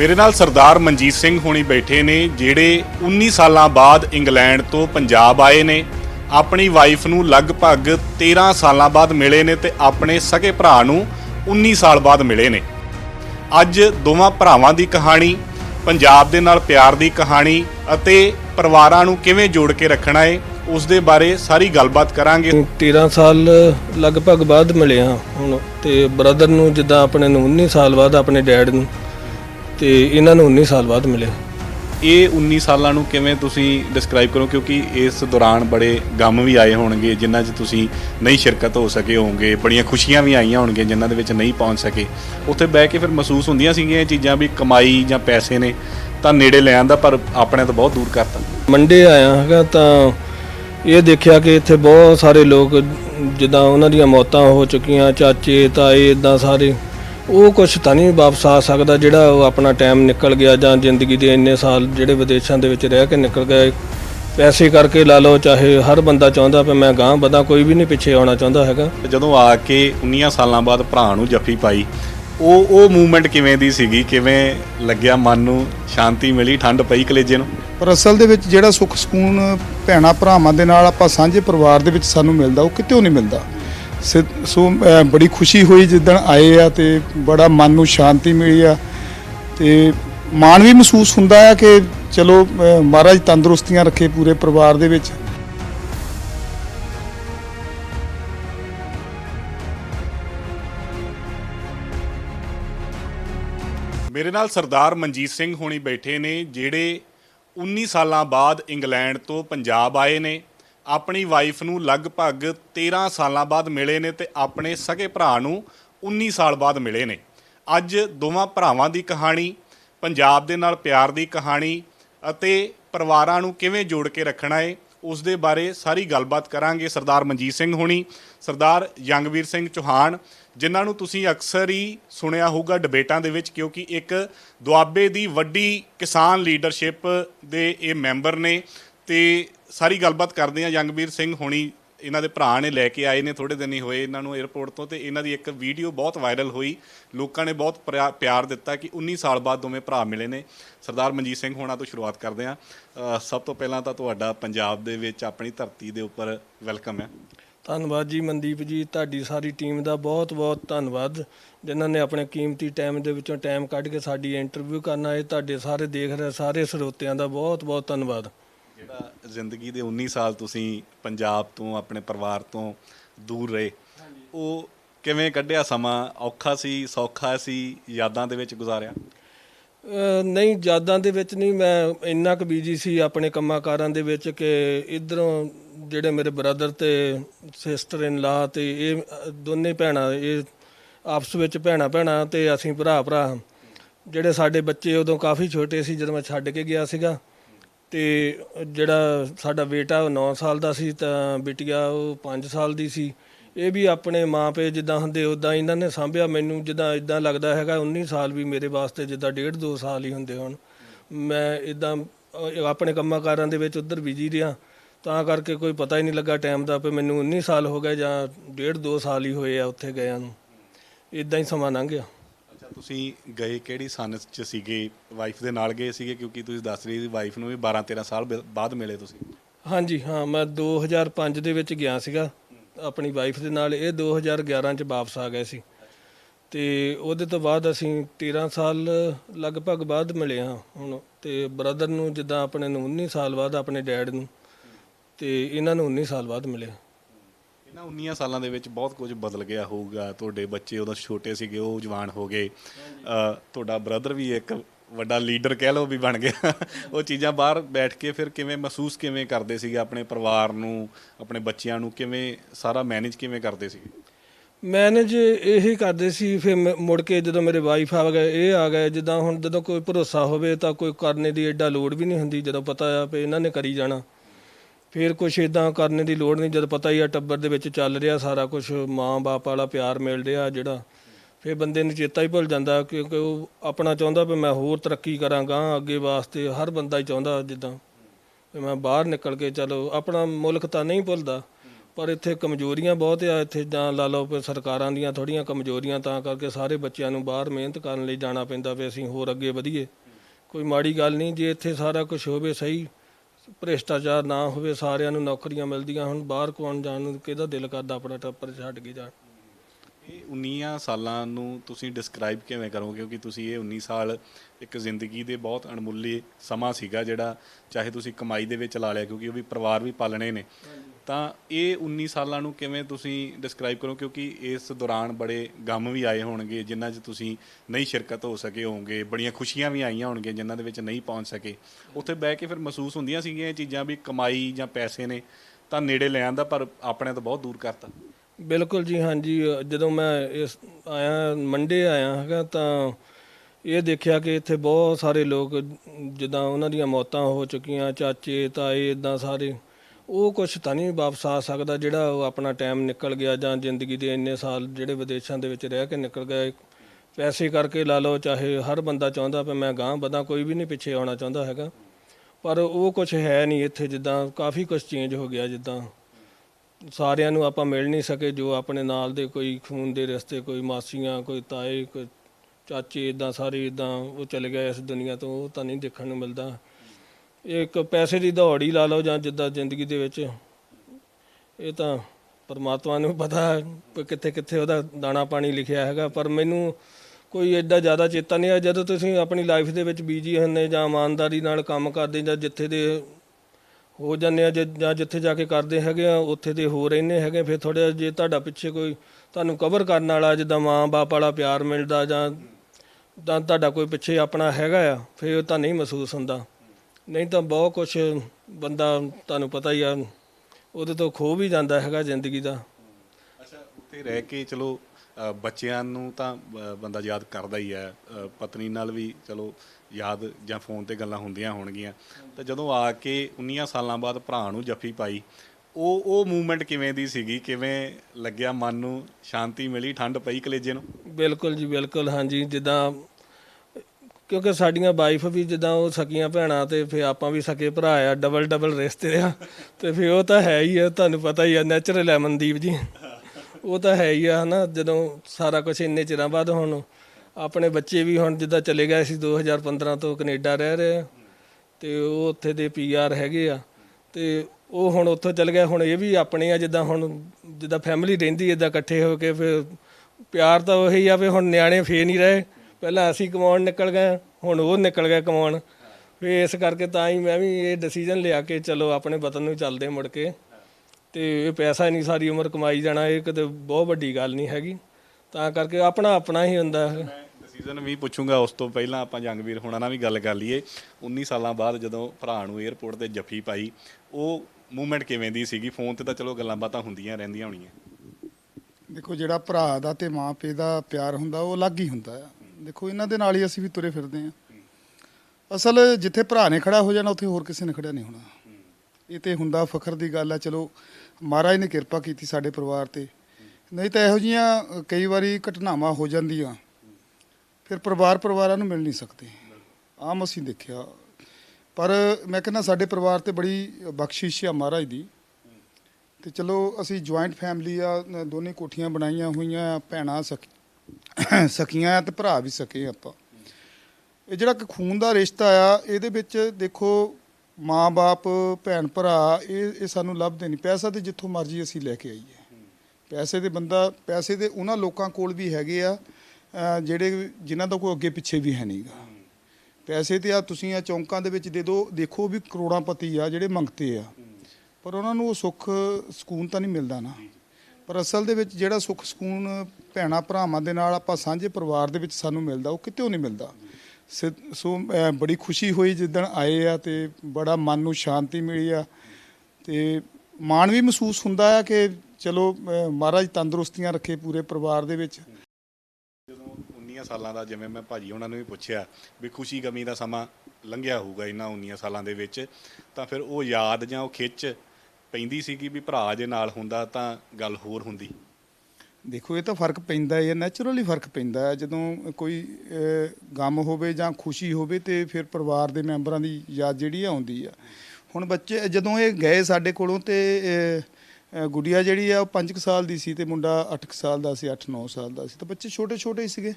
ਮੇਰੇ ਨਾਲ ਸਰਦਾਰ ਮਨਜੀਤ ਸਿੰਘ ਹੋਣੀ ਬੈਠੇ ਨੇ, ਜਿਹੜੇ 19 ਸਾਲਾਂ ਬਾਅਦ ਇੰਗਲੈਂਡ ਤੋਂ ਪੰਜਾਬ ਆਏ ਨੇ। ਆਪਣੀ ਵਾਈਫ ਨੂੰ ਲਗਭਗ 13 ਸਾਲਾਂ ਬਾਅਦ ਮਿਲੇ ਨੇ ਤੇ ਆਪਣੇ ਸਕੇ ਭਰਾ ਨੂੰ 19 ਸਾਲ ਬਾਅਦ ਮਿਲੇ ਨੇ। ਅੱਜ ਦੋਵਾਂ ਭਰਾਵਾਂ ਦੀ ਕਹਾਣੀ, ਪੰਜਾਬ ਦੇ ਨਾਲ ਪਿਆਰ ਦੀ ਕਹਾਣੀ ਅਤੇ ਪਰਿਵਾਰਾਂ ਨੂੰ ਕਿਵੇਂ ਜੋੜ ਕੇ ਰੱਖਣਾ ਹੈ ਉਸ ਦੇ ਬਾਰੇ ਸਾਰੀ ਗੱਲਬਾਤ ਕਰਾਂਗੇ। 13 ਸਾਲ ਲਗਭਗ ਬਾਅਦ ਮਿਲੇ ਹਾਂ ਹੁਣ ਤੇ ਬ੍ਰਦਰ ਨੂੰ ਜਿੱਦਾਂ ਆਪਣੇ ਨੂੰ 19 ਸਾਲ ਬਾਅਦ ਆਪਣੇ ਡੈਡ ਨੂੰ। ਤੇ ਇਹਨਾਂ ਨੂੰ 19 ਸਾਲ ਬਾਅਦ ਮਿਲੇ। ਇਹ 19 ਸਾਲਾਂ ਨੂੰ ਕਿਵੇਂ ਤੁਸੀਂ ਡਿਸਕ੍ਰਾਈਬ ਕਰੋ? ਕਿਉਂਕਿ ਇਸ ਦੌਰਾਨ ਬੜੇ ਗਮ ਵੀ ਆਏ ਹੋਣਗੇ ਜਿਨ੍ਹਾਂ 'ਚ ਤੁਸੀਂ ਨਹੀਂ ਸ਼ਿਰਕਤ ਹੋ ਸਕੇ ਹੋਵੋਗੇ ਬੜੀਆਂ ਖੁਸ਼ੀਆਂ ਵੀ ਆਈਆਂ ਹੋਣਗੀਆਂ ਜਿਨ੍ਹਾਂ ਦੇ ਵਿੱਚ ਨਹੀਂ ਪਹੁੰਚ ਸਕੇ। ਉੱਥੇ ਬਹਿ ਕੇ ਫਿਰ ਮਹਿਸੂਸ ਹੁੰਦੀਆਂ ਸੀਗੀਆਂ ਇਹ ਚੀਜ਼ਾਂ ਵੀ ਕਮਾਈ ਜਾਂ ਪੈਸੇ ਨੇ ਤਾਂ ਨੇੜੇ ਲੈ ਆਂਦਾ ਪਰ ਆਪਣੇ ਤੋਂ ਬਹੁਤ ਦੂਰ ਕਰਤਾ। ਮੰਡੇ ਆਇਆ ਹੈਗਾ ਤਾਂ ਇਹ ਦੇਖਿਆ ਕਿ ਇੱਥੇ ਬਹੁਤ ਸਾਰੇ ਲੋਕ ਜਿੱਦਾਂ ਉਹਨਾਂ ਦੀਆਂ ਮੌਤਾਂ ਹੋ ਚੁੱਕੀਆਂ ਚਾਚੇ ਤਾਏ ਇਦਾਂ ਸਾਰੇ। ਉਹ ਕੁਝ ਤਾਂ ਨਹੀਂ ਵਾਪਸ ਆ ਸਕਦਾ ਜਿਹੜਾ ਉਹ ਆਪਣਾ ਟਾਈਮ ਨਿਕਲ ਗਿਆ ਜਾਂ ਜ਼ਿੰਦਗੀ ਦੇ ਇੰਨੇ ਸਾਲ ਜਿਹੜੇ ਵਿਦੇਸ਼ਾਂ ਦੇ ਵਿੱਚ ਰਹਿ ਕੇ ਨਿਕਲ ਗਏ। ਪੈਸੇ ਕਰਕੇ ਲਾ ਲਓ ਚਾਹੇ ਹਰ ਬੰਦਾ ਚਾਹੁੰਦਾ ਵੀ ਮੈਂ ਗਾਂਹ ਵਧਾਂ ਕੋਈ ਵੀ ਨਹੀਂ ਪਿੱਛੇ ਆਉਣਾ ਚਾਹੁੰਦਾ ਹੈਗਾ। ਜਦੋਂ ਆ ਕੇ 19 ਸਾਲਾਂ ਬਾਅਦ ਭਰਾ ਨੂੰ ਜੱਫੀ ਪਾਈ ਉਹ ਉਹ ਮੂਵਮੈਂਟ ਕਿਵੇਂ ਦੀ ਸੀਗੀ? ਕਿਵੇਂ ਲੱਗਿਆ ਮਨ ਨੂੰ? ਸ਼ਾਂਤੀ ਮਿਲੀ ਠੰਡ ਪਈ ਕਲੇਜੇ ਨੂੰ? ਪਰ ਅਸਲ ਦੇ ਵਿੱਚ ਜਿਹੜਾ ਸੁੱਖ ਸਕੂਨ ਭੈਣਾ ਭਰਾਵਾਂ ਦੇ ਨਾਲ ਆਪਾਂ ਸਾਂਝੇ ਪਰਿਵਾਰ ਦੇ ਵਿੱਚ ਸਾਨੂੰ ਮਿਲਦਾ ਉਹ ਕਿਤੇ ਨਹੀਂ ਮਿਲਦਾ। ਸਿ- ਸੋ ਬੜੀ ਖੁਸ਼ੀ ਹੋਈ ਜਿੱਦਣ ਆਏ ਆ ਤੇ ਬੜਾ ਮਨ ਨੂੰ ਸ਼ਾਂਤੀ ਮਿਲੀ ਆ। ਤੇ ਮਾਣ ਵੀ ਮਹਿਸੂਸ ਹੁੰਦਾ ਆ ਕਿ ਚਲੋ ਮਹਾਰਾਜ ਤੰਦਰੁਸਤੀਆਂ ਰੱਖੇ ਪੂਰੇ ਪਰਿਵਾਰ ਦੇ ਵਿੱਚ। ਮੇਰੇ ਨਾਲ ਸਰਦਾਰ ਮਨਜੀਤ ਸਿੰਘ ਹੋਣੀ ਬੈਠੇ ਨੇ, ਜਿਹੜੇ 19 ਸਾਲਾਂ ਬਾਅਦ ਇੰਗਲੈਂਡ ਤੋਂ ਪੰਜਾਬ ਆਏ ਨੇ। ਆਪਣੀ ਵਾਈਫ ਨੂੰ ਲਗਭਗ 13 ਸਾਲਾਂ ਬਾਅਦ ਮਿਲੇ ਨੇ ਤੇ ਆਪਣੇ ਸਕੇ ਭਰਾ ਨੂੰ 19 ਸਾਲ ਬਾਅਦ ਮਿਲੇ ਨੇ। ਅੱਜ ਦੋਵਾਂ ਭਰਾਵਾਂ ਦੀ ਕਹਾਣੀ, ਪੰਜਾਬ ਦੇ ਨਾਲ ਪਿਆਰ ਦੀ ਕਹਾਣੀ ਅਤੇ ਪਰਿਵਾਰਾਂ ਨੂੰ ਕਿਵੇਂ ਜੋੜ ਕੇ ਰੱਖਣਾ ਹੈ ਉਸ ਦੇ ਬਾਰੇ ਸਾਰੀ ਗੱਲਬਾਤ ਕਰਾਂਗੇ ਸਰਦਾਰ ਮਨਜੀਤ ਸਿੰਘ ਹੋਣੀ, ਸਰਦਾਰ ਯੰਗਵੀਰ ਸਿੰਘ ਚੌਹਾਨ, ਜਿਨ੍ਹਾਂ ਨੂੰ ਤੁਸੀਂ ਅਕਸਰ ਹੀ ਸੁਣਿਆ ਹੋਊਗਾ ਡਿਬੇਟਾਂ ਦੇ ਵਿੱਚ, ਕਿਉਂਕਿ ਇੱਕ ਦੁਆਬੇ ਦੀ ਵੱਡੀ ਕਿਸਾਨ ਲੀਡਰਸ਼ਿਪ ਦੇ ਇਹ ਮੈਂਬਰ ਨੇ। ਤੇ ਸਾਰੀ ਗੱਲਬਾਤ ਕਰਦੇ ਆ ਜੰਗਵੀਰ ਸਿੰਘ ਹੋਣੀ ਇਹਨਾਂ ਦੇ ਭਰਾ ਨੇ ਲੈ ਕੇ ਆਏ ਨੇ ਥੋੜੇ ਦਿਨ ਹੀ ਹੋਏ ਇਹਨਾਂ ਨੂੰ 에ਅਰਪੋਰਟ ਤੋਂ ਤੇ ਇਹਨਾਂ ਦੀ ਇੱਕ ਵੀਡੀਓ ਬਹੁਤ ਵਾਇਰਲ ਹੋਈ। ਲੋਕਾਂ ਨੇ ਬਹੁਤ ਪਿਆ- ਪਿਆਰ ਦਿੱਤਾ ਕਿ 19 ਸਾਲ ਬਾਅਦ ਦੋਵੇਂ ਭਰਾ ਮਿਲੇ ਨੇ। ਸਰਦਾਰ ਮਨਜੀਤ ਸਿੰਘ ਹੋਣਾ ਤੋਂ ਸ਼ੁਰੂਆਤ ਕਰਦੇ ਆ ਸਭ ਤੋਂ ਪਹਿਲਾਂ ਤਾਂ ਤੁਹਾਡਾ ਪੰਜਾਬ ਦੇ ਵਿੱਚ ਆਪਣੀ ਧਰਤੀ ਦੇ ਉੱਪਰ ਵੈਲਕਮ ਹੈ। ਧੰਨਵਾਦ ਜੀ ਮਨਦੀਪ ਜੀ, ਤੁਹਾਡੀ ਸਾਰੀ ਟੀਮ ਦਾ ਬਹੁਤ-ਬਹੁਤ ਧੰਨਵਾਦ। ਜਿਨ੍ਹਾਂ ਨੇ ਆਪਣੇ ਕੀਮਤੀ ਟਾਈਮ ਦੇ ਵਿੱਚੋਂ ਟਾਈਮ ਕੱਢ ਕੇ ਸਾਡੀ ਇੰਟਰਵਿਊ ਕਰਨ ਆਏ ਤੁਹਾਡੇ ਸਾਰੇ ਦੇਖ ਰਹੇ ਸਾਰੇ ਸਰੋਤਿਆਂ ਦਾ ਬਹੁਤ-ਬਹੁਤ ਧੰਨਵਾਦ। ਜਿਹੜਾ ਜ਼ਿੰਦਗੀ ਦੇ 19 ਸਾਲ ਤੁਸੀਂ ਪੰਜਾਬ ਤੋਂ, ਆਪਣੇ ਪਰਿਵਾਰ ਤੋਂ ਦੂਰ ਰਹੇ, ਉਹ ਕਿਵੇਂ ਕੱਢਿਆ ਸਮਾਂ? ਔਖਾ ਸੀ, ਸੌਖਾ ਸੀ, ਯਾਦਾਂ ਦੇ ਵਿੱਚ ਗੁਜ਼ਾਰਿਆ? ਨਹੀਂ, ਯਾਦਾਂ ਦੇ ਵਿੱਚ ਨਹੀਂ, ਮੈਂ ਇੰਨਾ ਕੁ ਬੀਜੀ ਸੀ ਆਪਣੇ ਕੰਮਾਂ ਕਾਰਾਂ ਦੇ ਵਿੱਚ ਕਿ ਇਧਰੋਂ ਜਿਹੜੇ ਮੇਰੇ ਬ੍ਰਦਰ ਤੇ ਸਿਸਟਰ ਇਨ ਲਾ ਤੇ ਇਹ, ਦੋਨੇ ਭੈਣਾਂ, ਇਹ ਆਪਸ ਵਿੱਚ ਭੈਣਾਂ ਭੈਣਾਂ ਤੇ ਅਸੀਂ ਭਰਾ ਭਰਾ। ਜਿਹੜੇ ਸਾਡੇ ਬੱਚੇ ਉਦੋਂ ਕਾਫੀ ਛੋਟੇ ਸੀ, ਜਦੋਂ ਮੈਂ ਛੱਡ ਕੇ ਗਿਆ ਸੀਗਾ ਤੇ ਜਿਹੜਾ ਸਾਡਾ ਬੇਟਾ ਉਹ 9 ਸਾਲ ਦਾ ਸੀ ਤਾਂ ਬਿਟੀਆ ਉਹ 5 ਸਾਲ ਦੀ ਸੀ। ਇਹ ਵੀ ਆਪਣੇ ਮਾਪੇ ਜਿੱਦਾਂ ਹੁੰਦੇ ਉਦਾਂ ਇਹਨਾਂ ਨੇ ਸਾਂਭਿਆ। ਮੈਨੂੰ ਜਿੱਦਾਂ ਇਦਾਂ ਲੱਗਦਾ ਹੈਗਾ 19 ਸਾਲ ਵੀ ਮੇਰੇ ਵਾਸਤੇ ਜਿੱਦਾਂ ਡੇਢ ਦੋ ਸਾਲ ਹੀ ਹੁੰਦੇ ਹੁਣ। ਮੈਂ ਇਦਾਂ ਆਪਣੇ ਕੰਮਾਂ ਕਾਰਾਂ ਦੇ ਵਿੱਚ ਉਧਰ ਬਿਜ਼ੀ ਰਿਹਾ। ਤਾਂ ਕਰਕੇ ਕੋਈ ਪਤਾ ਹੀ ਨਹੀਂ ਲੱਗਾ ਟਾਈਮ ਦਾ ਵੀ ਮੈਨੂੰ 19 ਸਾਲ ਹੋ ਗਏ ਜਾਂ ਡੇਢ ਦੋ ਸਾਲ ਹੀ ਹੋਏ ਆ ਉੱਥੇ ਗਿਆਂ ਨੂੰ। ਇਦਾਂ ਹੀ ਸਮਾਂ ਲੰਘ ਗਿਆ। ਤੁਸੀਂ ਗਏ ਕਿਹੜੀ ਸਨ ਚ ਸੀਗੇ? ਵਾਈਫ ਦੇ ਨਾਲ ਗਏ ਸੀਗੇ ਕਿਉਂਕਿ ਤੁਸੀਂ ਦੱਸ ਰਹੇ ਸੀ ਵਾਈਫ ਨੂੰ ਵੀ 12 13 ਸਾਲ ਬ- ਬਾਅਦ ਮਿਲੇ ਤੁਸੀਂ। ਹਾਂਜੀ, ਹਾਂ, ਮੈਂ 2005 ਦੇ ਵਿੱਚ ਗਿਆ ਸੀਗਾ। ਆਪਣੀ ਵਾਈਫ ਦੇ ਨਾਲ, ਇਹ 2011 ਚ ਵਾਪਸ ਆ ਗਏ ਸੀ। ਤੇ ਉਹਦੇ ਤੋਂ ਬਾਅਦ ਅਸੀਂ 13 ਸਾਲ ਲਗਭਗ ਬਾਅਦ ਮਿਲੇ ਹਾਂ ਹੁਣ। ਤੇ ਬ੍ਰਦਰ ਨੂੰ ਜਿੱਦਾਂ ਆਪਣੇ ਨੂੰ 19 ਸਾਲ ਬਾਅਦ, ਆਪਣੇ ਡੈਡ ਨੂੰ। ਤੇ ਇਹਨਾਂ ਨੂੰ 19 ਸਾਲ ਬਾਅਦ ਮਿਲੇ। ਇਹਨਾਂ 19 ਸਾਲਾਂ ਦੇ ਵਿੱਚ ਬਹੁਤ ਕੁਝ ਬਦਲ ਗਿਆ ਹੋਊਗਾ। ਤੁਹਾਡੇ ਬੱਚੇ ਉਦੋਂ ਛੋਟੇ ਸੀਗੇ, ਉਹ ਜਵਾਨ ਹੋ ਗਏ। ਤੁਹਾਡਾ ਬ੍ਰਦਰ ਵੀ ਇੱਕ ਵੱਡਾ ਲੀਡਰ ਕਹਿ ਲਓ ਵੀ ਬਣ ਗਿਆ। ਉਹ ਚੀਜ਼ਾਂ ਬਾਹਰ ਬੈਠ ਕੇ ਫਿਰ ਕਿਵੇਂ ਮਹਿਸੂਸ ਕਿਵੇਂ ਕਰਦੇ ਸੀਗੇ ਆਪਣੇ ਪਰਿਵਾਰ ਨੂੰ, ਆਪਣੇ ਬੱਚਿਆਂ ਨੂੰ? ਕਿਵੇਂ ਸਾਰਾ ਮੈਨੇਜ ਕਿਵੇਂ ਕਰਦੇ ਸੀ ਮੈਨੇਜ ਇਹੀ ਕਰਦੇ ਸੀ, ਫਿਰ ਮ- ਮੁੜ ਕੇ ਜਦੋਂ ਮੇਰੇ ਵਾਈਫ ਆ ਗਏ, ਇਹ ਆ ਗਏ, ਜਿੱਦਾਂ ਹੁਣ ਜਦੋਂ ਕੋਈ ਭਰੋਸਾ ਹੋਵੇ ਤਾਂ ਕੋਈ ਕਰਨੇ ਦੀ ਐਡਾ ਲੋੜ ਵੀ ਨਹੀਂ ਹੁੰਦੀ, ਜਦੋਂ ਪਤਾ ਆ ਵੀ ਇਹਨਾਂ ਨੇ ਕਰੀ ਜਾਣਾ। ਫਿਰ ਕੁਛ ਇਦਾਂ ਕਰਨੇ ਦੀ ਲੋੜ ਨਹੀਂ, ਜਦ ਪਤਾ ਹੀ ਆ ਟੱਬਰ ਦੇ ਵਿੱਚ ਚੱਲ ਰਿਹਾ ਸਾਰਾ ਕੁਝ ਮਾਂ-ਬਾਪ ਵਾਲਾ ਪਿਆਰ ਮਿਲ ਰਿਹਾ ਜਿਹੜਾ, ਫਿਰ ਬੰਦੇ ਨੂੰ ਚੇਤਾ ਹੀ ਭੁੱਲ ਜਾਂਦਾ ਕਿਉਂਕਿ ਉਹ ਆਪਣਾ ਚਾਹੁੰਦਾ ਵੀ ਮੈਂ ਹੋਰ ਤਰੱਕੀ ਕਰਾਂਗਾ, ਅੱਗੇ ਵਾਸਤੇ ਹਰ ਬੰਦਾ ਹੀ ਚਾਹੁੰਦਾ ਜਿੱਦਾਂ, ਵੀ ਮੈਂ ਬਾਹਰ ਨਿਕਲ ਕੇ ਚਲੋ, ਆਪਣਾ ਮੁਲਕ ਤਾਂ ਨਹੀਂ ਭੁੱਲਦਾ, ਪਰ ਇੱਥੇ ਕਮਜ਼ੋਰੀਆਂ ਬਹੁਤ ਆ, ਇੱਥੇ ਜਾਂ ਲਾ ਲਓ ਵੀ ਸਰਕਾਰਾਂ ਦੀਆਂ ਥੋੜੀਆਂ ਕਮਜ਼ੋਰੀਆਂ, ਤਾਂ ਕਰਕੇ ਸਾਰੇ ਬੱਚਿਆਂ ਨੂੰ ਬਾਹਰ ਮਿਹਨਤ ਕਰਨ ਲਈ ਜਾਣਾ ਪੈਂਦਾ ਵੀ ਅਸੀਂ ਹੋਰ ਅੱਗੇ ਵਧੀਏ, ਕੋਈ ਮਾੜੀ ਗੱਲ ਨਹੀਂ, ਜੇ ਇੱਥੇ ਸਾਰਾ ਕੁਝ ਹੋਵੇ ਸਹੀ ਭ੍ਰਿਸ਼ਟਾਚਾਰ ਨਾ ਹੋਵੇ, ਸਾਰਿਆਂ ਨੂੰ ਨੌਕਰੀਆਂ ਮਿਲਦੀਆਂ ਹੁਣ, ਬਾਹਰ ਕੌਣ ਜਾਣ ਨੂੰ ਕਿਹਦਾ ਦਿਲ ਕਰਦਾ ਆਪਣਾ ਟੱਪਰ ਛੱਡ ਕੇ ਜਾਣ? ਇਹ 19 ਸਾਲਾਂ ਨੂੰ ਤੁਸੀਂ ਡਿਸਕ੍ਰਾਈਬ ਕਿਵੇਂ ਕਰੋਗੇ? ਕਿਉਂਕਿ ਤੁਸੀਂ ਇਹ 19 ਸਾਲ ਇੱਕ ਜ਼ਿੰਦਗੀ ਦੇ ਬਹੁਤ ਅਣਮੁੱਲੇ ਸਮਾਂ ਸੀਗਾ ਜਿਹੜਾ, ਚਾਹੇ ਤੁਸੀਂ ਕਮਾਈ ਦੇ ਵਿੱਚ ਲਾ ਲਿਆ, ਕਿਉਂਕਿ ਉਹ ਵੀ ਪਰਿਵਾਰ ਵੀ ਪਾਲਣੇ ਨੇ। ਤਾਂ ਇਹ 19 ਸਾਲਾਂ ਨੂੰ ਕਿਵੇਂ ਤੁਸੀਂ ਡਿਸਕ੍ਰਾਈਬ ਕਰੋ? ਕਿਉਂਕਿ ਇਸ ਦੌਰਾਨ ਬੜੇ ਗਮ ਵੀ ਆਏ ਹੋਣਗੇ, ਜਿਨ੍ਹਾਂ 'ਚ ਤੁਸੀਂ ਨਹੀਂ ਸ਼ਿਰਕਤ ਹੋ ਸਕੇ ਹੋਵੋਗੇ, ਬੜੀਆਂ ਖੁਸ਼ੀਆਂ ਵੀ ਆਈਆਂ ਹੋਣਗੀਆਂ ਜਿਨ੍ਹਾਂ ਦੇ ਵਿੱਚ ਨਹੀਂ ਪਹੁੰਚ ਸਕੇ। ਉੱਥੇ ਬਹਿ ਕੇ ਫਿਰ ਮਹਿਸੂਸ ਹੁੰਦੀਆਂ ਸੀਗੀਆਂ ਇਹ ਚੀਜ਼ਾਂ ਵੀ ਕਮਾਈ ਜਾਂ ਪੈਸੇ ਨੇ ਤਾਂ ਨੇੜੇ ਲੈ ਆਂਦਾ, ਪਰ ਆਪਣੇ ਤੋਂ ਬਹੁਤ ਦੂਰ ਕਰਤਾ। ਬਿਲਕੁਲ ਜੀ, ਹਾਂਜੀ। ਜਦੋਂ ਮੈਂ ਇਸ ਆਇਆ, ਮੰਡੇ ਆਇਆ ਹੈਗਾ ਤਾਂ ਇਹ ਦੇਖਿਆ ਕਿ ਇੱਥੇ ਬਹੁਤ ਸਾਰੇ ਲੋਕ, ਜਿੱਦਾਂ ਉਹਨਾਂ ਦੀਆਂ ਮੌਤਾਂ ਹੋ ਚੁੱਕੀਆਂ, ਚਾਚੇ, ਤਾਏ ਇਦਾਂ ਸਾਰੇ ਉਹ ਕੁਝ ਤਾਂ ਨਹੀਂ ਵਾਪਸ ਆ ਸਕਦਾ, ਜਿਹੜਾ ਉਹ ਆਪਣਾ ਟਾਈਮ ਨਿਕਲ ਗਿਆ ਜਾਂ ਜ਼ਿੰਦਗੀ ਦੇ ਇੰਨੇ ਸਾਲ ਜਿਹੜੇ ਵਿਦੇਸ਼ਾਂ ਦੇ ਵਿੱਚ ਰਹਿ ਕੇ ਨਿਕਲ ਗਏ। ਪੈਸੇ ਕਰਕੇ ਲਾ ਲਓ, ਚਾਹੇ ਹਰ ਬੰਦਾ ਚਾਹੁੰਦਾ ਵੀ ਮੈਂ ਗਾਂਹ ਵਧਾਂ, ਕੋਈ ਵੀ ਨਹੀਂ ਪਿੱਛੇ ਆਉਣਾ ਚਾਹੁੰਦਾ ਹੈਗਾ। ਪਰ ਉਹ ਕੁਝ ਹੈ ਨਹੀਂ ਇੱਥੇ ਜਿੱਦਾਂ, ਕਾਫੀ ਕੁਝ ਚੇਂਜ ਹੋ ਗਿਆ ਜਿੱਦਾਂ। ਸਾਰਿਆਂ ਨੂੰ ਆਪਾਂ ਮਿਲ ਨਹੀਂ ਸਕੇ, ਜੋ ਆਪਣੇ ਨਾਲ ਦੇ ਕੋਈ ਖੂਨ ਦੇ ਰਿਸ਼ਤੇ, ਕੋਈ ਮਾਸੀਆਂ, ਕੋਈ ਤਾਏ, ਕੋਈ ਚਾਚੇ ਇਦਾਂ ਸਾਰੇ ਇਦਾਂ ਉਹ ਚਲੇ ਗਏ ਇਸ ਦੁਨੀਆ ਤੋਂ, ਉਹ ਤਾਂ ਨਹੀਂ ਦੇਖਣ ਨੂੰ ਮਿਲਦਾ। ਇੱਕ ਪੈਸੇ ਦੀ ਦੌੜ ਹੀ ਲਾ ਲਓ ਜਾਂ ਜਿੱਦਾਂ ਜ਼ਿੰਦਗੀ ਦੇ ਵਿੱਚ। ਇਹ ਤਾਂ ਪਰਮਾਤਮਾ ਨੂੰ ਪਤਾ ਹੈ ਵੀ ਕਿੱਥੇ ਕਿੱਥੇ ਉਹਦਾ ਦਾਣਾ ਪਾਣੀ ਲਿਖਿਆ ਹੈਗਾ, ਪਰ ਮੈਨੂੰ ਕੋਈ ਐਡਾ ਜ਼ਿਆਦਾ ਚੇਤਾ ਨਹੀਂ ਆ ਜਦੋਂ ਤੁਸੀਂ ਆਪਣੀ ਲਾਈਫ ਦੇ ਵਿੱਚ ਬੀਜੀ ਹੁੰਦੇ ਜਾਂ ਇਮਾਨਦਾਰੀ ਨਾਲ ਕੰਮ ਕਰਦੇ ਜਾਂ ਜਿੱਥੇ ਦੇ ਹੋ ਜਾਂਦੇ ਆ, ਜੇ- ਜਾਂ ਜਿੱਥੇ ਜਾ ਕੇ ਕਰਦੇ ਹੈਗੇ ਆ, ਉੱਥੇ ਦੇ ਹੋ ਰਹਿੰਦੇ ਹੈਗੇ, ਫਿਰ ਥੋੜਾ ਜੇ ਤੁਹਾਡਾ ਪਿੱਛੇ ਕੋਈ ਤੁਹਾਨੂੰ ਕਵਰ ਕਰਨ ਵਾਲਾ ਜਿੱਦਾਂ ਮਾਂ ਬਾਪ ਵਾਲਾ ਪਿਆਰ ਮਿਲਦਾ ਜਾਂ ਤਾਂ ਤੁਹਾਡਾ ਕੋਈ ਪਿੱਛੇ ਆਪਣਾ ਹੈਗਾ ਆ, ਫਿਰ ਉਹ ਤਾਂ ਨਹੀਂ ਮਹਿਸੂਸ ਹੁੰਦਾ। ਨਹੀਂ ਤਾਂ ਬਹੁਤ ਕੁਝ ਬੰਦਾ ਤੁਹਾਨੂੰ ਪਤਾ ਹੀ ਆ ਉਹਦੇ ਤੋਂ ਖੋ ਵੀ ਜਾਂਦਾ ਹੈਗਾ ਜ਼ਿੰਦਗੀ ਦਾ। ਅੱਛਾ ਉੱਥੇ ਰਹਿ ਕੇ ਚਲੋ ਬੱਚਿਆਂ ਨੂੰ ਤਾਂ ਬੰਦਾ ਯਾਦ ਕਰਦਾ ਹੀ ਹੈ ਪਤਨੀ ਨਾਲ ਵੀ ਚਲੋ ਯਾਦ ਜਾਂ ਫੋਨ ਤੇ ਗੱਲਾਂ ਹੁੰਦੀਆਂ ਹੋਣਗੀਆਂ। ਤਾਂ ਜਦੋਂ ਆ ਕੇ 19 ਸਾਲਾਂ ਬਾਅਦ ਭਰਾ ਨੂੰ ਜੱਫੀ ਪਾਈ ਉਹ ਉਹ ਮੂਵਮੈਂਟ ਕਿਵੇਂ ਦੀ ਸੀਗੀ? ਕਿਵੇਂ ਲੱਗਿਆ ਮਨ ਨੂੰ? ਸ਼ਾਂਤੀ ਮਿਲੀ? ਠੰਡ ਪਈ ਕਲੇਜੇ ਨੂੰ? ਬਿਲਕੁਲ ਜੀ ਬਿਲਕੁਲ ਹਾਂਜੀ ਜਿੱਦਾਂ ਕਿਉਂਕਿ ਸਾਡੀਆਂ ਵਾਈਫ ਵੀ ਜਿੱਦਾਂ ਉਹ ਸਕੀਆਂ ਭੈਣਾਂ ਤੇ ਫਿਰ ਆਪਾਂ ਵੀ ਸਕੇ ਭਰਾ ਆ ਡਬਲ ਡਬਲ ਰਿਸ਼ਤੇ ਆ। ਤੇ ਫਿਰ ਉਹ ਤਾਂ ਹੈ ਹੀ ਆ, ਤੁਹਾਨੂੰ ਪਤਾ ਹੀ ਆ ਨੈਚੁਰਲ ਹੈ ਮਨਦੀਪ ਜੀ। ਉਹ ਤਾਂ ਹੈ ਹੀ ਆ, ਹਨਾ, ਜਦੋਂ ਸਾਰਾ ਕੁਝ ਇੰਨੇ ਚਿਰਾਂ ਬਾਅਦ ਹੁਣ ਆਪਣੇ ਬੱਚੇ ਵੀ ਹੁਣ ਜਿੱਦਾਂ ਚਲੇ ਗਏ ਸੀ 2015 ਤੋਂ ਕੈਨੇਡਾ ਰਹਿ ਰਹੇ ਆ। ਤੇ ਉਹ ਉੱਥੇ ਦੇ ਪੀਆਰ ਹੈਗੇ ਆ। ਤੇ ਉਹ ਹੁਣ ਉੱਥੋਂ ਚਲ ਗਿਆ ਹੁਣ ਇਹ ਵੀ ਆਪਣੇ ਆ, ਜਿੱਦਾਂ ਹੁਣ ਜਿੱਦਾਂ ਫੈਮਿਲੀ ਰਹਿੰਦੀ ਇਦਾਂ ਇਕੱਠੇ ਹੋ ਕੇ ਫਿਰ ਪਿਆਰ ਤਾਂ ਉਹੀ ਆ ਵੀ ਹੁਣ ਨਿਆਣੇ ਫੇਰ ਨਹੀਂ ਰਹੇ। ਪਹਿਲਾਂ ਅਸੀਂ ਕਮਾਉਣ ਨਿਕਲ ਗਏ ਹੁਣ ਉਹ ਨਿਕਲ ਗਏ ਕਮਾਉਣ। ਵੀ ਇਸ ਕਰਕੇ ਤਾਂ ਹੀ ਮੈਂ ਵੀ ਇਹ ਡਿਸੀਜਨ ਲਿਆ ਕਿ ਚਲੋ ਆਪਣੇ ਵਤਨ ਨੂੰ ਚੱਲਦੇ ਮੁੜ ਕੇ। ਤੇ ਇਹ ਪੈਸਾ ਨਹੀਂ ਸਾਰੀ ਉਮਰ ਕਮਾਈ ਜਾਣਾ ਇਹ ਕਿਤੇ ਬਹੁਤ ਵੱਡੀ ਗੱਲ ਨਹੀਂ ਹੈਗੀ। ਤਾਂ ਕਰਕੇ ਆਪਣਾ ਆਪਣਾ ਹੀ ਹੁੰਦਾ ਹੈ। ਡਿਸੀਜਨ ਵੀ ਪੁੱਛੂੰਗਾ ਉਸ ਤੋਂ ਪਹਿਲਾਂ ਆਪਾਂ ਜੰਗਵੀਰ ਹੋਣਾ ਨਾਲ ਵੀ ਗੱਲ ਕਰ ਲਈਏ। 19 ਸਾਲਾਂ ਬਾਅਦ ਜਦੋਂ ਭਰਾ ਨੂੰ 에ਅਰਪੋਰਟ ਤੇ ਜੱਫੀ ਪਾਈ ਉਹ ਮੂਵਮੈਂਟ ਕਿਵੇਂ ਦੀ ਸੀਗੀ? ਫੋਨ ਤੇ ਤਾਂ ਚਲੋ ਗੱਲਾਂ ਬਾਤਾਂ ਹੁੰਦੀਆਂ ਰਹਿੰਦੀਆਂ ਹੋਣੀਆਂ। ਦੇਖੋ ਜਿਹੜਾ ਭਰਾ ਦਾ ਤੇ ਮਾਂ ਪਿਓ ਦਾ ਪਿਆਰ ਹੁੰਦਾ ਉਹ ਅਲੱਗ ਹੀ ਹੁੰਦਾ ਆ। ਦੇਖੋ ਇਹਨਾਂ ਦੇ ਨਾਲ ਹੀ ਅਸੀਂ ਵੀ ਤੁਰੇ ਫਿਰਦੇ ਆ ਅਸਲ ਜਿੱਥੇ ਭਰਾ ਨੇ ਖੜਾ ਹੋ ਜਾਣਾ ਉੱਥੇ ਹੋਰ ਕਿਸੇ ਨੇ ਖੜਾ ਨਹੀਂ ਹੋਣਾ। ਇਹ ਤੇ ਹੁੰਦਾ ਫਖਰ ਦੀ ਗੱਲ ਆ। ਚਲੋ ਮਹਾਰਾਜ ਨੇ ਕਿਰਪਾ ਕੀਤੀ ਸਾਡੇ ਪਰਿਵਾਰ ਤੇ। ਨਹੀਂ ਤਾਂ ਇਹੋ ਜੀਆਂ ਕਈ ਵਾਰੀ ਘਟਨਾਵਾਂ ਹੋ ਜਾਂਦੀਆਂ। ਫਿਰ ਪਰਿਵਾਰ ਪਰਿਵਾਰਾਂ ਨੂੰ ਮਿਲ ਨਹੀਂ ਸਕਦੇ। ਆਮ ਅਸੀਂ ਦੇਖਿਆ। ਪਰ ਮੈਂ ਕਹਿੰਦਾ ਸਾਡੇ ਪਰਿਵਾਰ ਤੇ ਬੜੀ ਬਖਸ਼ਿਸ਼ ਆ ਮਹਾਰਾਜ ਦੀ। ਤੇ ਚਲੋ ਅਸੀਂ ਜੁਆਇੰਟ ਫੈਮਿਲੀ ਆ ਦੋਨੇ ਕੋਠੀਆਂ ਬਣਾਈਆਂ ਹੋਈਆਂ ਆ, ਭੈਣਾਂ ਸਖ- ਸਕੀਆਂ ਆ ਤੇ ਭਰਾ ਵੀ ਸਕੇ ਆਪਾਂ। ਇਹ ਜਿਹੜਾ ਕਿ ਖੂਨ ਦਾ ਰਿਸ਼ਤਾ ਆ, ਇਹਦੇ ਵਿੱਚ ਦੇਖੋ ਮਾਂ-ਬਾਪ ਭੈਣ ਭਰਾ, ਇਹ ਇਹ ਸਾਨੂੰ ਲੱਭਦੇ ਨਹੀਂ। ਪੈਸਾ ਤੇ ਜਿੱਥੋਂ ਮਰਜ਼ੀ ਅਸੀਂ ਲੈ ਕੇ ਆਈਏ। ਪੈਸੇ ਦੇ ਬੰਦਾ, ਪੈਸੇ ਦੇ ਉਹਨਾਂ ਲੋਕਾਂ ਕੋਲ ਵੀ ਹੈਗੇ ਆ ਜਿਹੜੇ ਜਿਨ੍ਹਾਂ ਦਾ ਕੋਈ ਅੱਗੇ ਪਿੱਛੇ ਵੀ ਹੈ ਨਹੀਂਗਾ। ਪੈਸੇ ਤੇ ਆ, ਤੁਸੀਂ ਆ ਚੌਂਕਾਂ ਦੇ ਵਿੱਚ ਦੇ ਦਿਓ ਦੇਖੋ ਵੀ ਕਰੋੜਾਂ ਪਤੀ ਆ ਜਿਹੜੇ ਮੰਗਤੇ ਆ। ਪਰ ਉਹਨਾਂ ਨੂੰ ਉਹ ਸੁੱਖ ਸਕੂਨ ਤਾਂ ਨਹੀਂ ਮਿਲਦਾ ਨਾ। ਪਰ ਅਸਲ ਦੇ ਵਿੱਚ ਜਿਹੜਾ ਸੁੱਖ ਸਕੂਨ ਭੈਣਾ ਭਰਾਵਾਂ ਦੇ ਨਾਲ ਆਪਾਂ ਸਾਂਝੇ ਪਰਿਵਾਰ ਦੇ ਵਿੱਚ ਸਾਨੂੰ ਮਿਲਦਾ, ਉਹ ਕਿਤੇ ਨਹੀਂ ਮਿਲਦਾ। ਸਿ- ਸੋ ਬੜੀ ਖੁਸ਼ੀ ਹੋਈ ਜਿੱਦਣ ਆਏ ਆ ਤੇ ਬੜਾ ਮਨ ਨੂੰ ਸ਼ਾਂਤੀ ਮਿਲੀ ਆ ਤੇ ਮਾਣ ਵੀ ਮਹਿਸੂਸ ਹੁੰਦਾ ਆ ਕਿ ਚਲੋ ਮਹਾਰਾਜ ਤੰਦਰੁਸਤੀਆਂ ਰੱਖੇ ਪੂਰੇ ਪਰਿਵਾਰ ਦੇ ਵਿੱਚ। ਜਦੋਂ 19 ਸਾਲਾਂ ਦਾ ਜਿਵੇਂ ਮੈਂ ਭਾਜੀ ਉਹਨਾਂ ਨੂੰ ਵੀ ਪੁੱਛਿਆ ਵੀ ਖੁਸ਼ੀ ਗਮੀ ਦਾ ਸਮਾਂ ਲੰਘਿਆ ਹੋਊਗਾ ਇਹਨਾਂ 19 ਸਾਲਾਂ ਦੇ ਵਿੱਚ, ਤਾਂ ਫਿਰ ਉਹ ਯਾਦ ਜਾਂ ਉਹ ਖਿੱਚ ਪੈਂਦੀ ਸੀਗੀ ਵੀ ਭਰਾ ਜੇ ਨਾਲ ਹੁੰਦਾ ਤਾਂ ਗੱਲ ਹੋਰ ਹੁੰਦੀ। ਦੇਖੋ ਇਹ ਤਾਂ ਫ਼ਰਕ ਪੈਂਦਾ ਹੈ ਨੈਚੁਰਲੀ ਫ਼ਰਕ ਪੈਂਦਾ ਹੈ। ਜਦੋਂ ਕੋਈ ਗਮ ਹੋਵੇ ਜਾਂ ਖੁਸ਼ੀ ਹੋਵੇ ਤੇ ਫਿਰ ਪਰਿਵਾਰ ਦੇ ਮੈਂਬਰਾਂ ਦੀ ਯਾਦ ਜਿਹੜੀ ਆਉਂਦੀ ਆ। ਹੁਣ ਬੱਚੇ ਜਦੋਂ ਇਹ ਗਏ ਸਾਡੇ ਕੋਲੋਂ ਤੇ ਗੁੜੀਆ ਜਿਹੜੀ ਆ ਉਹ 5 ਸਾਲ ਦੀ ਸੀ ਤੇ ਮੁੰਡਾ 8 ਸਾਲ ਦਾ ਸੀ 8-9 ਸਾਲ ਦਾ ਸੀ। ਤਾਂ ਬੱਚੇ ਛੋਟੇ ਛੋਟੇ ਹੀ ਸੀਗੇ।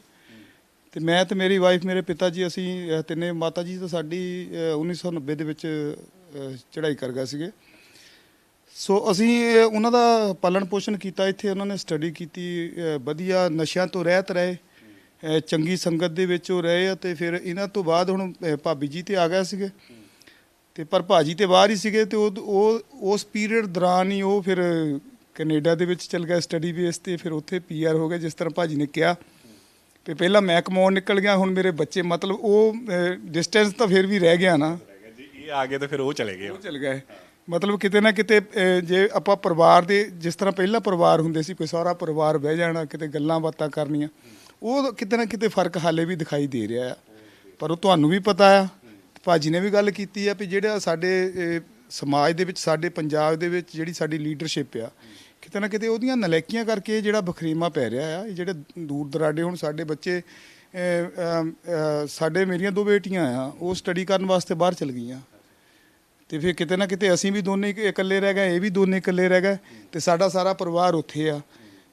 ਤੇ ਮੈਂ ਤੇ ਮੇਰੀ ਵਾਈਫ ਮੇਰੇ ਪਿਤਾ ਜੀ ਅਸੀਂ ਤਿੰਨੇ ਮਾਤਾ ਜੀ ਤਾਂ ਸਾਡੀ ਅ, 1990 ਦੇ ਵਿੱਚ ਚੜ੍ਹਾਈ ਕਰ ਗਏ ਸੀਗੇ। ਸੋ ਅਸੀਂ ਉਹਨਾਂ ਦਾ ਪਾਲਣ ਪੋਸ਼ਣ ਕੀਤਾ ਇੱਥੇ ਉਹਨਾਂ ਨੇ ਸਟੱਡੀ ਕੀਤੀ ਅ, ਵਧੀਆ ਨਸ਼ਿਆਂ ਤੋਂ ਰਹਿਤ ਰਹੇ ਅ, ਚੰਗੀ ਸੰਗਤ ਦੇ ਵਿੱਚ ਉਹ ਰਹੇ ਆ ਤੇ ਫਿਰ ਇਹਨਾਂ ਤੋਂ ਬਾਅਦ ਹੁਣ ਅ, ਭਾਬੀ ਜੀ ਤੇ ਆ ਗਏ ਸੀਗੇ। ਤੇ ਪਰ ਭਾਜੀ ਤੇ ਬਾਹਰ ਹੀ ਸੀਗੇ ਤੇ ਉਹ ਉਹ ਉਸ ਪੀਰੀਅਡ ਦੌਰਾਨ ਹੀ ਉਹ ਫਿਰ ਕੈਨੇਡਾ ਦੇ ਵਿੱਚ ਚਲ ਗਿਆ ਸਟੱਡੀ ਬੇਸ ਤੇ ਫਿਰ ਉੱਥੇ ਪੀਆਰ ਹੋ ਗਏ ਜਿਸ ਤਰ੍ਹਾਂ ਭਾਜੀ ਨੇ ਕਿਹਾ। ਤੇ ਪਹਿਲਾਂ ਮੈਂ ਕਮਾਉਣ ਨਿਕਲ ਗਿਆ ਹੁਣ ਮੇਰੇ ਬੱਚੇ ਮਤਲਬ ਉਹ ਡਿਸਟੈਂਸ ਤਾਂ ਫਿਰ ਵੀ ਰਹਿ ਗਿਆ ਨਾ। ਜੀ ਇਹ ਆ ਗਏ ਤੇ ਫਿਰ ਉਹ ਚਲੇ ਗਏ। ਉਹ ਚਲ ਗਏ। ਮਤਲਬ ਕਿਤੇ ਨਾ ਕਿਤੇ ਜੇ ਆਪਾਂ ਪਰਿਵਾਰ ਦੇ, ਜਿਸ ਤਰ੍ਹਾਂ ਪਹਿਲਾਂ ਪਰਿਵਾਰ ਹੁੰਦੇ ਸੀ, ਕੋਈ ਸਾਰਾ ਪਰਿਵਾਰ ਬਹਿ ਜਾਣਾ, ਕਿਤੇ ਗੱਲਾਂ ਬਾਤਾਂ ਕਰਨੀਆਂ, ਉਹ ਕਿਤੇ ਨਾ ਕਿਤੇ ਫ਼ਰਕ ਹਾਲੇ ਵੀ ਦਿਖਾਈ ਦੇ ਰਿਹਾ ਆ। ਪਰ ਉਹ ਤੁਹਾਨੂੰ ਵੀ ਪਤਾ ਆ, ਭਾਜੀ ਨੇ ਵੀ ਗੱਲ ਕੀਤੀ ਆ ਵੀ ਜਿਹੜਾ ਸਾਡੇ ਸਮਾਜ ਦੇ ਵਿੱਚ, ਸਾਡੇ ਪੰਜਾਬ ਦੇ ਵਿੱਚ ਜਿਹੜੀ ਸਾਡੀ ਲੀਡਰਸ਼ਿਪ ਆ, ਕਿਤੇ ਨਾ ਕਿਤੇ ਉਹਦੀਆਂ ਨਲੈਕੀਆਂ ਕਰਕੇ ਜਿਹੜਾ ਬਖਰੀਮਾ ਪੈ ਰਿਹਾ ਆ, ਇਹ ਜਿਹੜੇ ਦੂਰ ਦਰਾਡੇ ਹੁਣ ਸਾਡੇ ਬੱਚੇ ਸਾਡੇ ਮੇਰੀਆਂ ਦੋ ਬੇਟੀਆਂ ਆ, ਉਹ ਸਟੱਡੀ ਕਰਨ ਵਾਸਤੇ ਬਾਹਰ ਚਲ ਗਈਆਂ। ਤੇ ਫਿਰ ਕਿਤੇ ਨਾ ਕਿਤੇ ਅਸੀਂ ਵੀ ਦੋਨੇ ਹੀ ਇਕੱਲੇ ਰਹਿ ਗਏ, ਇਹ ਵੀ ਦੋਨੇ ਇਕੱਲੇ ਰਹਿ ਗਏ ਤੇ ਸਾਡਾ ਸਾਰਾ ਪਰਿਵਾਰ ਉੱਥੇ ਆ।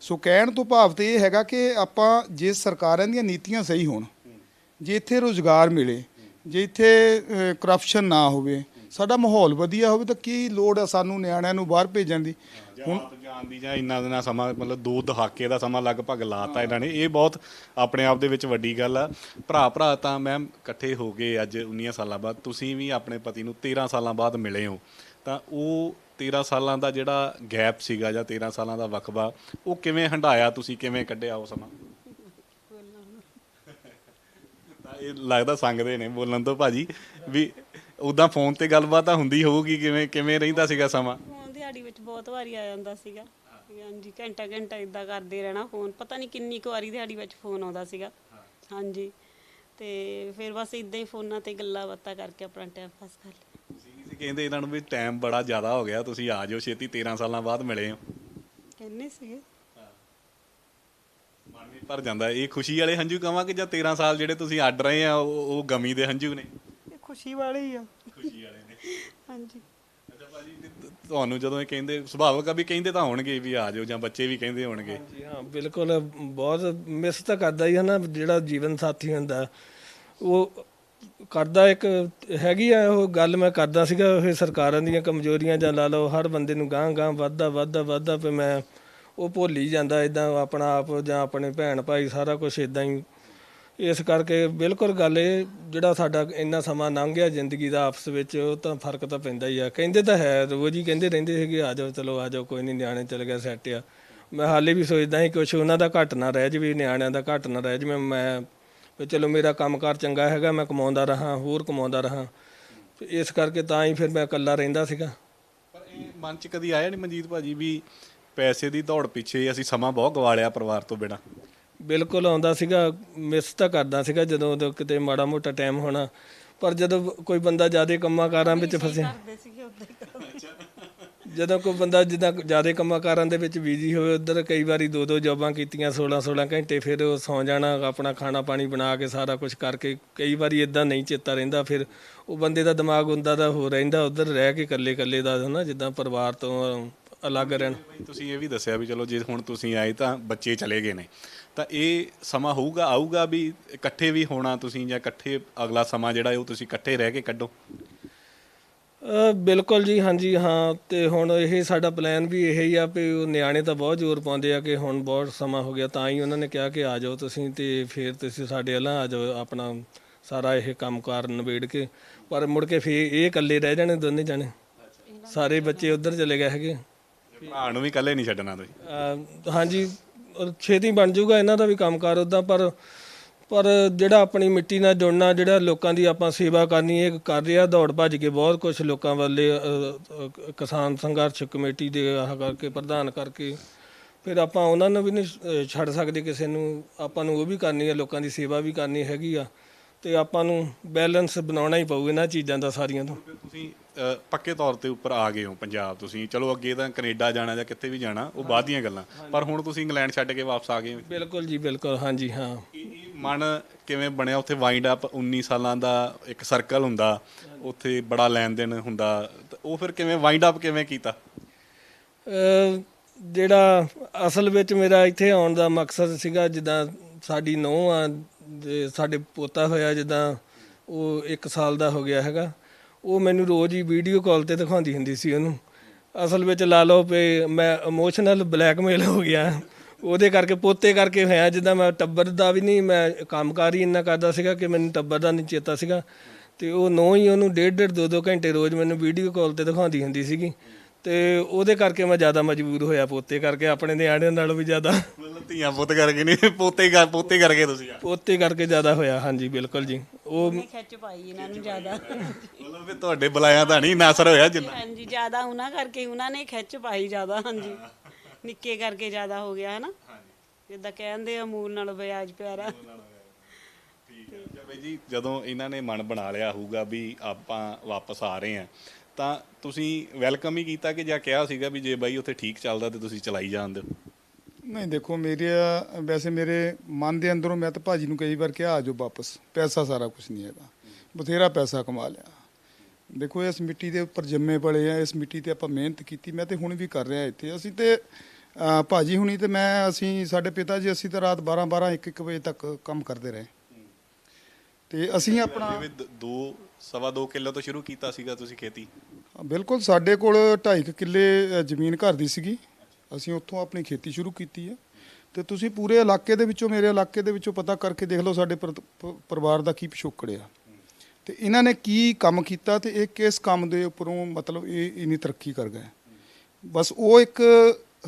ਸੋ ਕਹਿਣ ਤੋਂ ਭਾਵ ਤੇ ਇਹ ਹੈਗਾ ਕਿ ਆਪਾਂ ਜੇ ਸਰਕਾਰਾਂ ਦੀਆਂ ਨੀਤੀਆਂ ਸਹੀ ਹੋਣ, ਜੇ ਇੱਥੇ ਰੋਜ਼ਗਾਰ ਮਿਲੇ, ਜੇ ਇੱਥੇ ਕਰਪਸ਼ਨ ਨਾ ਹੋਵੇ, ਸਾਡਾ ਮਾਹੌਲ ਵਧੀਆ ਹੋਵੇ ਤਾਂ ਕੀ ਲੋੜ ਆ ਸਾਨੂੰ ਨਿਆਣਿਆਂ ਨੂੰ ਬਾਹਰ ਭੇਜਣ ਦੀ? ਹੁਣ ਜਾਣ ਦੀ ਜਾਂ ਇੰਨਾ ਦਿਨਾਂ ਸਮਾਂ, ਮਤਲਬ ਦੋ ਦਹਾਕੇ ਦਾ ਸਮਾਂ ਲਗਭਗ ਲਾਤਾ ਇਹਨਾਂ ਨੇ, ਇਹ ਬਹੁਤ ਆਪਣੇ ਆਪ ਦੇ ਵਿੱਚ ਵੱਡੀ ਗੱਲ ਆ। ਭਰਾ ਭਰਾ ਤਾਂ ਮੈਮ ਇਕੱਠੇ ਹੋ ਗਏ ਅੱਜ 19 ਸਾਲਾਂ ਬਾਅਦ, ਤੁਸੀਂ ਵੀ ਆਪਣੇ ਪਤੀ ਨੂੰ 13 ਸਾਲਾਂ ਬਾਅਦ ਮਿਲੇ ਹੋ। ਤਾਂ ਉਹ 13 ਸਾਲਾਂ ਦਾ ਜਿਹੜਾ ਗੈਪ ਸੀਗਾ ਜਾਂ 13 ਸਾਲਾਂ ਦਾ ਵਕਬਾ, ਉਹ ਕਿਵੇਂ ਹੰਡਾਇਆ ਤੁਸੀਂ, ਕਿਵੇਂ ਕੱਢਿਆ ਉਹ ਸਮਾਂ? ਤਾਂ ਇਹ ਲੱਗਦਾ ਸੰਗਦੇ ਨੇ ਬੋਲਣ ਤੋਂ ਭਾਜੀ, ਵੀ ਉਦਾਂ ਫੋਨ ਤੇ ਗੱਲਬਾਤ ਤਾਂ ਹੁੰਦੀ ਹੋਊਗੀ, ਕਿਵੇਂ ਕਿਵੇਂ ਰਹਿੰਦਾ ਸੀਗਾ ਸਮਾਂ? ਦਿਹਾੜੀ ਵਿੱਚ ਬਹੁਤ ਵਾਰੀ ਆ ਜਾਂਦਾ ਸੀਗਾ। ਹਾਂਜੀ ਘੰਟਾ ਘੰਟਾ ਇਦਾਂ ਕਰਦੇ ਰਹਿਣਾ ਫੋਨ ਪਤਾ ਨਹੀਂ ਕਿੰਨੀ ਕੁ ਵਾਰੀ ਦਿਹਾੜੀ ਵਿੱਚ ਫੋਨ ਆਉਂਦਾ ਸੀਗਾ। ਹਾਂਜੀ ਤੇ ਫਿਰ ਬਸ ਇਦਾਂ ਹੀ ਫੋਨਾਂ ਤੇ ਗੱਲਾਂ ਬਾਤਾਂ ਕਰਕੇ ਆਪਣਾ ਟਾਈਮ ਪਾਸ ਕਰ ਲਿਆ। ਤੁਸੀਂ ਕਹਿੰਦੇ ਇਹਨਾਂ ਨੂੰ ਵੀ ਟਾਈਮ ਬੜਾ ਜ਼ਿਆਦਾ ਹੋ ਗਿਆ ਤੁਸੀਂ ਆ ਜਾਓ ਛੇਤੀ 13 ਸਾਲਾਂ ਬਾਅਦ ਮਿਲੇ ਹੋ। ਕਹਿੰਦੇ ਸੀਗੇ। ਮਨ ਵੀ ਭਰ ਜਾਂਦਾ। ਇਹ ਖੁਸ਼ੀ ਵਾਲੇ ਹੰਝੂ ਕਵਾਂ ਕਿ ਜਾਂ 13 ਸਾਲ ਜਿਹੜੇ ਤੁਸੀਂ ਅੱਡ ਰਹੇ ਆ ਉਹ ਉਹ ਗਮੀ ਦੇ ਹੰਝੂ ਨੇ? ਇਹ ਖੁਸ਼ੀ ਵਾਲੇ ਹੀ ਆ। ਖੁਸ਼ੀ ਵਾਲੇ ਨੇ। ਹਾਂਜੀ। ਤੁਹਾਨੂੰ ਜਦੋਂ ਇਹ ਕਹਿੰਦੇ ਸੁਭਾਵਕ ਆ ਵੀ ਕਹਿੰਦੇ ਤਾਂ ਹੋਣਗੇ ਵੀ ਆ ਜਾਓ ਜਾਂ ਬੱਚੇ ਵੀ ਕਹਿੰਦੇ ਹੋਣਗੇ। ਜੀ ਹਾਂ, ਬਿਲਕੁਲ, ਬਹੁਤ ਮਿਸ ਤਾਂ ਕਰਦਾ ਹੀ ਹੈ ਜਿਹੜਾ ਜੀਵਨ ਸਾਥੀ ਹੁੰਦਾ। ਉਹ ਕਰਦਾ ਇੱਕ, ਹੈਗੀ ਆ ਉਹ ਗੱਲ, ਮੈਂ ਕਰਦਾ ਸੀਗਾ, ਇਹ ਸਰਕਾਰਾਂ ਦੀਆਂ ਕਮਜ਼ੋਰੀਆਂ ਜਾਂ ਲਾ ਲਓ, ਹਰ ਬੰਦੇ ਨੂੰ ਗਾਂ ਗਾਂ ਵੱਧਦਾ ਵੱਧਦਾ ਵੱਧਦਾ ਪੇ ਮੈਂ ਉਹ ਭੁੱਲ ਹੀ ਜਾਂਦਾ ਇਦਾਂ ਆਪਣਾ ਆਪ ਜਾਂ ਆਪਣੇ ਭੈਣ ਭਾਈ ਸਾਰਾ ਕੁਝ ਇਦਾਂ ਹੀ ਇਸ ਕਰਕੇ ਬਿਲਕੁਲ ਗੱਲ ਇਹ, ਜਿਹੜਾ ਸਾਡਾ ਇੰਨਾ ਸਮਾਂ ਲੰਘ ਗਿਆ ਜ਼ਿੰਦਗੀ ਦਾ ਆਪਸ ਵਿੱਚ, ਉਹ ਤਾਂ ਫ਼ਰਕ ਤਾਂ ਪੈਂਦਾ ਹੀ ਆ। ਕਹਿੰਦੇ ਤਾਂ ਹੈ ਰੋਜ਼ ਹੀ ਕਹਿੰਦੇ ਰਹਿੰਦੇ ਸੀਗੇ, ਆ ਜਾਓ, ਚਲੋ ਆ ਜਾਓ, ਕੋਈ ਨਹੀਂ ਨਿਆਣੇ ਚਲੇ ਗਏ ਸੈੱਟ ਆ। ਮੈਂ ਹਾਲੇ ਵੀ ਸੋਚਦਾ ਸੀ ਕੁਛ ਉਹਨਾਂ ਦਾ ਘੱਟ ਨਾ ਰਹਿ ਜਾਵੇ, ਨਿਆਣਿਆਂ ਦਾ ਘੱਟ ਨਾ ਰਹਿ ਜਾਵੇ। ਮੈਂ ਵੀ ਚਲੋ ਮੇਰਾ ਕੰਮਕਾਰ ਚੰਗਾ ਹੈਗਾ, ਮੈਂ ਕਮਾਉਂਦਾ ਰਹਾ, ਹੋਰ ਕਮਾਉਂਦਾ ਰਹਾ। ਇਸ ਕਰਕੇ ਤਾਂ ਹੀ ਫਿਰ ਮੈਂ ਇਕੱਲਾ ਰਹਿੰਦਾ ਸੀਗਾ। ਪਰ ਇਹ ਮਨ 'ਚ ਕਦੀ ਆਇਆ ਨਹੀਂ ਮਨਜੀਤ ਭਾਜੀ ਵੀ ਪੈਸੇ ਦੀ ਦੌੜ ਪਿੱਛੇ ਅਸੀਂ ਸਮਾਂ ਬਹੁਤ ਗਵਾ ਲਿਆ ਪਰਿਵਾਰ ਤੋਂ ਬਿਨਾ? ਬਿਲਕੁਲ ਆਉਂਦਾ ਸੀਗਾ ਮਿਸ ਤਾਂ ਕਰਦਾ ਸੀਗਾ ਜਦੋਂ ਉਦੋਂ ਕਿਤੇ ਮਾੜਾ ਮੋਟਾ ਟਾਈਮ ਹੋਣਾ। ਪਰ ਜਦੋਂ ਕੋਈ ਬੰਦਾ ਜ਼ਿਆਦਾ ਕੰਮਾਂ ਕਾਰਾਂ ਵਿੱਚ ਫਸਿਆ। ਜਦੋਂ ਕੋਈ ਬੰਦਾ ਜਿੱਦਾਂ ਜ਼ਿਆਦਾ ਕੰਮਾਂ ਕਾਰਾਂ ਦੇ ਵਿੱਚ ਬਿਜ਼ੀ ਹੋਵੇ ਉਧਰ ਕਈ ਵਾਰੀ ਦੋ ਦੋ ਜੌਬਾਂ ਕੀਤੀਆਂ 16 16 ਘੰਟੇ ਫਿਰ ਉਹ ਸੌਂ ਜਾਣਾ ਆਪਣਾ ਖਾਣਾ ਪਾਣੀ ਬਣਾ ਕੇ ਸਾਰਾ ਕੁਝ ਕਰਕੇ ਕਈ ਵਾਰੀ ਇਦਾਂ ਨਹੀਂ ਚੇਤਾ ਰਹਿੰਦਾ ਫਿਰ ਉਹ ਬੰਦੇ ਦਾ ਦਿਮਾਗ ਹੁੰਦਾ ਦਾ ਹੋ ਰਹਿੰਦਾ ਉਧਰ ਰਹਿ ਕੇ ਇਕੱਲੇ ਇਕੱਲੇ ਦਾ ਹਨਾ ਜਿੱਦਾਂ ਪਰਿਵਾਰ ਤੋਂ ਅਲੱਗ ਰਹਿਣ। ਤੁਸੀਂ ਇਹ ਵੀ ਦੱਸਿਆ ਵੀ ਚਲੋ ਜੇ ਹੁਣ ਤੁਸੀਂ ਆਏ ਤਾਂ ਬੱਚੇ ਚਲੇ ਗਏ ਨੇ। ਤਾਂ ਇਹ ਸਮਾਂ ਹੋਊਗਾ ਆਊਗਾ ਵੀ ਇਕੱਠੇ ਵੀ ਹੋਣਾ ਤੁਸੀਂ ਜਾਂ ਇਕੱਠੇ ਅਗਲਾ ਸਮਾਂ ਜਿਹੜਾ ਉਹ ਤੁਸੀਂ ਇਕੱਠੇ ਰਹਿ ਕੇ ਕੱਢੋ। ਬਿਲਕੁਲ ਜੀ ਹਾਂਜੀ ਹਾਂ ਤੇ ਹੁਣ ਇਹ ਸਾਡਾ ਪਲਾਨ ਵੀ ਇਹ ਹੀ ਆ ਵੀ ਉਹ ਨਿਆਣੇ ਤਾਂ ਬਹੁਤ ਜ਼ੋਰ ਪਾਉਂਦੇ ਆ ਕਿ ਹੁਣ ਬਹੁਤ ਸਮਾਂ ਹੋ ਗਿਆ ਤਾਂ ਹੀ ਉਹਨਾਂ ਨੇ ਕਿਹਾ ਕਿ ਆ ਜਾਓ ਤੁਸੀਂ ਤੇ ਫਿਰ ਤੁਸੀਂ ਸਾਡੇ ਵੱਲ ਆ ਜਾਓ ਆਪਣਾ ਸਾਰਾ ਇਹ ਕੰਮਕਾਰ ਨਿਬੇੜ ਕੇ। ਪਰ ਮੁੜ ਕੇ ਫਿਰ ਇਹ ਇਕੱਲੇ ਰਹਿ ਜਾਣੇ ਦੋਨੇ ਜਾਣੇ। ਸਾਰੇ ਬੱਚੇ ਉਧਰ ਚਲੇ ਗਏ ਹੈਗੇ। ਭਰਾ ਨੂੰ ਵੀ ਇਕੱਲੇ ਨਹੀਂ ਛੱਡਣਾ ਤੁਸੀਂ। ਹਾਂਜੀ ਛੇਤੀ ਬਣ ਜਾਊਗਾ, ਇਹਨਾਂ ਦਾ ਵੀ ਕੰਮਕਾਰ ਉਦਾਂ ਪਰ ਪਰ ਜਿਹੜਾ ਆਪਣੀ ਮਿੱਟੀ ਨਾਲ ਜੁੜਨਾ, ਜਿਹੜਾ ਲੋਕਾਂ ਦੀ ਆਪਾਂ ਸੇਵਾ ਕਰਨੀ, ਇਹ ਕਰ ਰਿਹਾ, ਦੌੜ ਭੱਜ ਕੇ ਬਹੁਤ ਕੁਝ ਲੋਕਾਂ ਵੱਲੇ ਕਿਸਾਨ ਸੰਘਰਸ਼ ਕਮੇਟੀ ਦੇ ਆਹ ਕਰਕੇ, ਪ੍ਰਧਾਨ ਕਰਕੇ, ਫਿਰ ਆਪਾਂ ਉਹਨਾਂ ਨੂੰ ਵੀ ਨਹੀਂ ਛੱਡ ਸਕਦੇ ਕਿਸੇ ਨੂੰ, ਆਪਾਂ ਨੂੰ ਉਹ ਵੀ ਕਰਨੀ ਹੈ ਲੋਕਾਂ ਦੀ ਸੇਵਾ ਵੀ ਕਰਨੀ ਹੈਗੀ ਆ, ਤੇ ਆਪਾਂ ਨੂੰ ਬੈਲੈਂਸ ਬਣਾਉਣਾ ਹੀ ਪਊ ਇਹਨਾਂ ਚੀਜ਼ਾਂ ਦਾ ਸਾਰੀਆਂ ਤੋਂ। ਤੁਸੀਂ ਪੱਕੇ ਤੌਰ ਤੇ ਉੱਪਰ ਆ ਗਏ ਹੋ ਪੰਜਾਬ ਤੁਸੀਂ। ਚਲੋ ਅੱਗੇ ਤਾਂ ਕੈਨੇਡਾ ਜਾਣਾ ਜਾਂ ਕਿੱਥੇ ਵੀ ਜਾਣਾ ਉਹ ਬਾਅਦ ਦੀਆਂ ਗੱਲਾਂ। ਪਰ ਹੁਣ ਤੁਸੀਂ ਇੰਗਲੈਂਡ ਛੱਡ ਕੇ ਵਾਪਸ ਆ ਗਏ ਹੋ। ਬਿਲਕੁਲ ਜੀ ਬਿਲਕੁਲ। ਹਾਂਜੀ ਹਾਂ। ਮਨ ਕਿਵੇਂ ਬਣਿਆ? ਉੱਥੇ ਵਾਈਂਡ ਅਪ 19 ਸਾਲਾਂ ਦਾ ਇੱਕ ਸਰਕਲ ਹੁੰਦਾ ਉੱਥੇ ਬੜਾ ਲੈਣ ਦੇਣ ਹੁੰਦਾ ਉਹ ਫਿਰ ਕਿਵੇਂ ਵਾਈਂਡ ਅਪ ਕਿਵੇਂ ਕੀਤਾ? ਜਿਹੜਾ ਅਸਲ ਵਿੱਚ ਮੇਰਾ ਇੱਥੇ ਆਉਣ ਦਾ ਮਕਸਦ ਸੀਗਾ ਜਿੱਦਾਂ ਸਾਡੀ ਨੂੰਹ ਆ ਸਾਡੇ ਪੋਤਾ ਹੋਇਆ ਜਿੱਦਾਂ ਉਹ 1 ਸਾਲ ਦਾ ਹੋ ਗਿਆ ਹੈਗਾ। ਉਹ ਮੈਨੂੰ ਰੋਜ਼ ਹੀ ਵੀਡੀਓ ਕਾਲ ਤੇ ਦਿਖਾਉਂਦੀ ਹੁੰਦੀ ਸੀ ਉਹਨੂੰ। ਅਸਲ ਵਿੱਚ ਲਾ ਲਓ ਵੀ ਮੈਂ ਇਮੋਸ਼ਨਲ ਬਲੈਕਮੇਲ ਹੋ ਗਿਆ। ਉਹਦੇ ਕਰਕੇ, ਪੋਤੇ ਕਰਕੇ ਹੋਇਆ, ਜਿੱਦਾਂ ਮੈਂ ਟੱਬਰ ਦਾ ਵੀ ਨਹੀਂ, ਮੈਂ ਕੰਮਕਾਰ ਹੀ ਇੰਨਾ ਕਰਦਾ ਸੀਗਾ ਕਿ ਮੈਨੂੰ ਟੱਬਰ ਦਾ ਨਹੀਂ ਚੇਤਾ ਸੀਗਾ। ਤੇ ਉਹ ਨੋ ਹੀ ਉਹਨੂੰ ਡੇਢ ਡੇਢ ਦੋ ਦੋ ਘੰਟੇ ਰੋਜ਼ ਮੈਨੂੰ ਵੀਡੀਓ ਕਾਲ ਤੇ ਦਿਖਾਉਂਦੀ ਹੁੰਦੀ ਸੀਗੀ। ਤੇ ਉਹਦੇ ਕਰਕੇ ਮੈਂ ਜ਼ਿਆਦਾ ਮਜਬੂਰ ਹੋਇਆ ਪੋਤੇ ਕਰਕੇ ਆਪਣੇ ਨਿਆਣਿਆਂ ਨਾਲੋਂ ਵੀ ਜ਼ਿਆਦਾ। ਮਤਲਬ ਧੀਆਂ ਪੁੱਤ ਕਰਕੇ ਨਹੀਂ ਪੋਤੇ ਕਰ ਪੋਤੇ ਕਰਕੇ ਤੁਸੀਂ ਆ। ਪੋਤੇ ਕਰਕੇ ਜ਼ਿਆਦਾ ਹੋਇਆ ਹਾਂਜੀ ਬਿਲਕੁਲ ਜੀ। ਉਹ ਖਿੱਚ ਪਾਈ ਇਹਨਾਂ ਨੂੰ ਜ਼ਿਆਦਾ। ਮਤਲਬ ਵੀ ਤੁਹਾਡੇ ਬੁਲਾਇਆ ਤਾਂ ਨਹੀਂ ਨਾਸਰ ਹੋਇਆ ਜਿੰਨਾ। ਹਾਂਜੀ ਜ਼ਿਆਦਾ ਉਹਨਾਂ ਕਰਕੇ ਉਹਨਾਂ ਨੇ ਖਿੱਚ ਪਾਈ ਜ਼ਿਆਦਾ ਹਾਂਜੀ। ਨਿੱਕੇ ਕਰਕੇ ਜ਼ਿਆਦਾ ਹੋ ਗਿਆ ਹਨਾ। ਜਿੱਦਾਂ ਕਹਿੰਦੇ ਆ ਮੂਲ ਨਾਲ ਵਿਆਜ ਪਿਆਰਾ। ਠੀਕ ਹੈ। ਜੀ ਜਦੋਂ ਇਹਨਾਂ ਨੇ ਮਨ ਬਣਾ ਲਿਆ ਹੋਊਗਾ ਵੀ ਆਪਾਂ ਵਾਪਸ ਆ ਰਹੇ ਹਾਂ ਤਾਂ ਤੁਸੀਂ ਵੈਲਕਮ ਹੀ ਕੀਤਾ ਕਿ ਜਾਂ ਕਿਹਾ ਸੀਗਾ ਵੀ ਜੇ ਬਾਈ ਉੱਥੇ ਠੀਕ ਚੱਲਦਾ ਤੇ ਤੁਸੀਂ ਚਲਾਈ ਜਾਂਦੇ ਨਹੀਂ ਦੇਖੋ ਮੇਰੇ ਵੈਸੇ ਮੇਰੇ ਮਨ ਦੇ ਅੰਦਰੋਂ ਮੈਂ ਤਾਂ ਭਾਜੀ ਨੂੰ ਕਈ ਵਾਰ ਕਿਹਾ ਆ ਜਾਓ ਵਾਪਸ। ਪੈਸਾ ਸਾਰਾ ਕੁਝ ਨਹੀਂ ਹੈਗਾ। ਬਥੇਰਾ ਪੈਸਾ ਕਮਾ ਲਿਆ। ਦੇਖੋ ਇਸ ਮਿੱਟੀ ਦੇ ਉੱਪਰ ਜੰਮੇ ਪਲੇ ਆ ਇਸ ਮਿੱਟੀ ਤੇ ਆਪਾਂ ਮਿਹਨਤ ਕੀਤੀ। ਮੈਂ ਤੇ ਹੁਣ ਵੀ ਕਰ ਰਿਹਾ ਇੱਥੇ। ਅਸੀਂ ਤੇ ਭਾਜੀ ਹੁਣੀ ਤੇ ਮੈਂ ਅਸੀਂ ਸਾਡੇ ਪਿਤਾ ਜੀ ਅਸੀਂ ਤਾਂ ਰਾਤ 12 12 1 1 ਵਜੇ ਤੱਕ ਕੰਮ ਕਰਦੇ ਰਹੇ। ਤੇ ਅਸੀਂ ਆਪਣਾ ਦੋ ਸਵਾ ਦੋ ਕਿੱਲੋ ਤੋਂ ਸ਼ੁਰੂ ਕੀਤਾ ਸੀਗਾ ਤੁਸੀਂ ਖੇਤੀ? ਬਿਲਕੁਲ ਸਾਡੇ ਕੋਲ 2.5 ਕਿੱਲੇ ਅ, ਜ਼ਮੀਨ ਘਰ ਦੀ ਸੀਗੀ। ਅਸੀਂ ਉੱਥੋਂ ਆਪਣੀ ਖੇਤੀ ਸ਼ੁਰੂ ਕੀਤੀ ਹੈ। ਤੇ ਤੁਸੀਂ ਪੂਰੇ ਇਲਾਕੇ ਦੇ ਵਿੱਚੋਂ ਮੇਰੇ ਇਲਾਕੇ ਦੇ ਵਿੱਚੋਂ ਪਤਾ ਕਰਕੇ ਦੇਖ ਲਓ ਸਾਡੇ ਪਰ- ਪ- ਪਰਿਵਾਰ ਦਾ ਕੀ ਪਿਛੋਕੜ ਆ। ਤੇ ਇਹਨਾਂ ਨੇ ਕੀ ਕੰਮ ਕੀਤਾ ਤੇ ਇਹ ਕਿਸ ਕੰਮ ਦੇ ਉੱਪਰੋਂ ਮਤਲਬ ਇਹ ਇੰਨੀ ਤਰੱਕੀ ਕਰ ਗਏ? ਬਸ ਉਹ ਇੱਕ